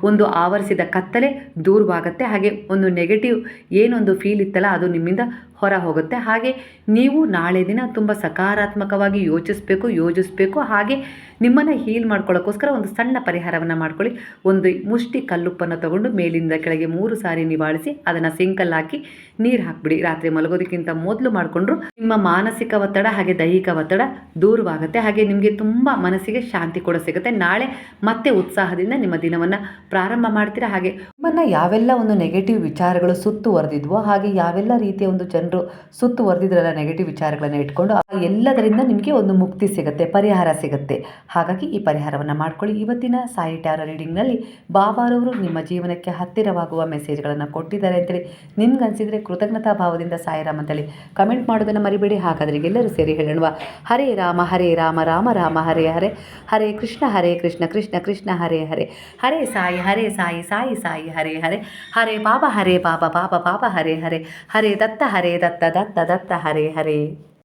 ಒಂದು ಆವರಿಸಿದ ಕತ್ತಲೆ ದೂರವಾಗುತ್ತೆ. ಹಾಗೆ ಒಂದು ನೆಗೆಟಿವ್ ಏನೊಂದು ಫೀಲ್ ಇತ್ತಲ್ಲ, ಅದು ನಿಮ್ಮಿಂದ ಹೊರ ಹೋಗುತ್ತೆ ಹಾಗೆ ನೀವು ನಾಳೆ ದಿನ ತುಂಬ ಸಕಾರಾತ್ಮಕವಾಗಿ ಯೋಚಿಸಬೇಕು, ಯೋಜಿಸಬೇಕು. ಹಾಗೆ ನಿಮ್ಮನ್ನು ಹೀಲ್ ಮಾಡ್ಕೊಳ್ಳೋಕ್ಕೋಸ್ಕರ ಒಂದು ಸಣ್ಣ ಪರಿಹಾರವನ್ನು ಮಾಡ್ಕೊಳ್ಳಿ. ಒಂದು ಮುಷ್ಟಿ ಕಲ್ಲುಪ್ಪನ್ನು ತಗೊಂಡು ಮೇಲಿಂದ ಕೆಳಗೆ ಮೂರು ಸಾರಿ ನಿವಾಳಿಸಿ, ಅದನ್ನು ಸಿಂಕಲ್ಲಿ ಹಾಕಿ ನೀರು ಹಾಕ್ಬಿಡಿ. ರಾತ್ರಿ ಮಲಗೋದಕ್ಕಿಂತ ಮೊದಲು ಮಾಡಿಕೊಂಡ್ರು ನಿಮ್ಮ ಮಾನಸಿಕ ಒತ್ತಡ ಹಾಗೆ ದೈಹಿಕ ಒತ್ತಡ ದೂರವಾಗುತ್ತೆ. ಹಾಗೆ ನಿಮಗೆ ತುಂಬ ಮನಸ್ಸಿಗೆ ಶಾಂತಿ ಕೂಡ ಸಿಗುತ್ತೆ. ನಾಳೆ ಮತ್ತೆ ಉತ್ಸಾಹದಿಂದ ನಿಮ್ಮ ದಿನವನ್ನು ಪ್ರಾರಂಭ ಮಾಡ್ತೀರಾ? ಹಾಗೆ ನಿಮ್ಮನ್ನು ಯಾವೆಲ್ಲ ಒಂದು ನೆಗೆಟಿವ್ ವಿಚಾರಗಳು ಸುತ್ತುವರೆದಿದ್ವೋ ಹಾಗೆ ಯಾವೆಲ್ಲ ರೀತಿಯ ಒಂದು ಜನರು ಸುತ್ತುವರೆದಿದ್ರಲ್ಲ ನೆಗೆಟಿವ್ ವಿಚಾರಗಳನ್ನು ಇಟ್ಕೊಂಡು, ಆ ಎಲ್ಲದರಿಂದ ನಿಮಗೆ ಒಂದು ಮುಕ್ತಿ ಸಿಗುತ್ತೆ, ಪರಿಹಾರ ಸಿಗುತ್ತೆ. ಹಾಗಾಗಿ ಈ ಪರಿಹಾರವನ್ನು ಮಾಡ್ಕೊಳ್ಳಿ. ಇವತ್ತಿನ ಸಾಯಿ ಟ್ಯಾರೋ ರೀಡಿಂಗ್ನಲ್ಲಿ ಬಾಬಾರವರು ನಿಮ್ಮ ಜೀವನಕ್ಕೆ ಹತ್ತಿರವಾಗುವ ಮೆಸೇಜ್ಗಳನ್ನು ಕೊಟ್ಟಿದ್ದಾರೆ ಅಂತೇಳಿ ನಿಮ್ಗೆ ಅನಿಸಿದರೆ ಕೃತಜ್ಞತಾ ಭಾವದಿಂದ ಸಾಯಿರಾಮ್ ಅಂತೇಳಿ ಕಮೆಂಟ್ ಮಾಡೋದನ್ನು ಮರಿಬೇಡಿ. ಹಾಗಾದರೆ ಎಲ್ಲರೂ ಸೇರಿ ಹೇಳೋಣ ಹರೇ ರಾಮ ಹರೇ ರಾಮ ರಾಮ ರಾಮ, ಹರೇ ಹರೇ ಹರೇ ಕೃಷ್ಣ ಹರೇ ಕೃಷ್ಣ ಕೃಷ್ಣ ಕೃಷ್ಣ, ಹರೇ ಹರೇ. ಹರೇ ಸಾಯಿ ಹರೇ ಸಾಯಿ ಸಾಯಿ ಸಾಯಿ, ಹರೇ ಹರೇ. ಹರೇ ಬಾಬಾ ಹರೇ ಬಾಬಾ ಬಾಬಾ ಬಾಬಾ, ಹರೇ ಹರೇ. ಹರೇ ದತ್ತ, ಹರೇ ದತ್ತ ದತ್ತ ದತ್ತ ಹರೇ ಹರೇ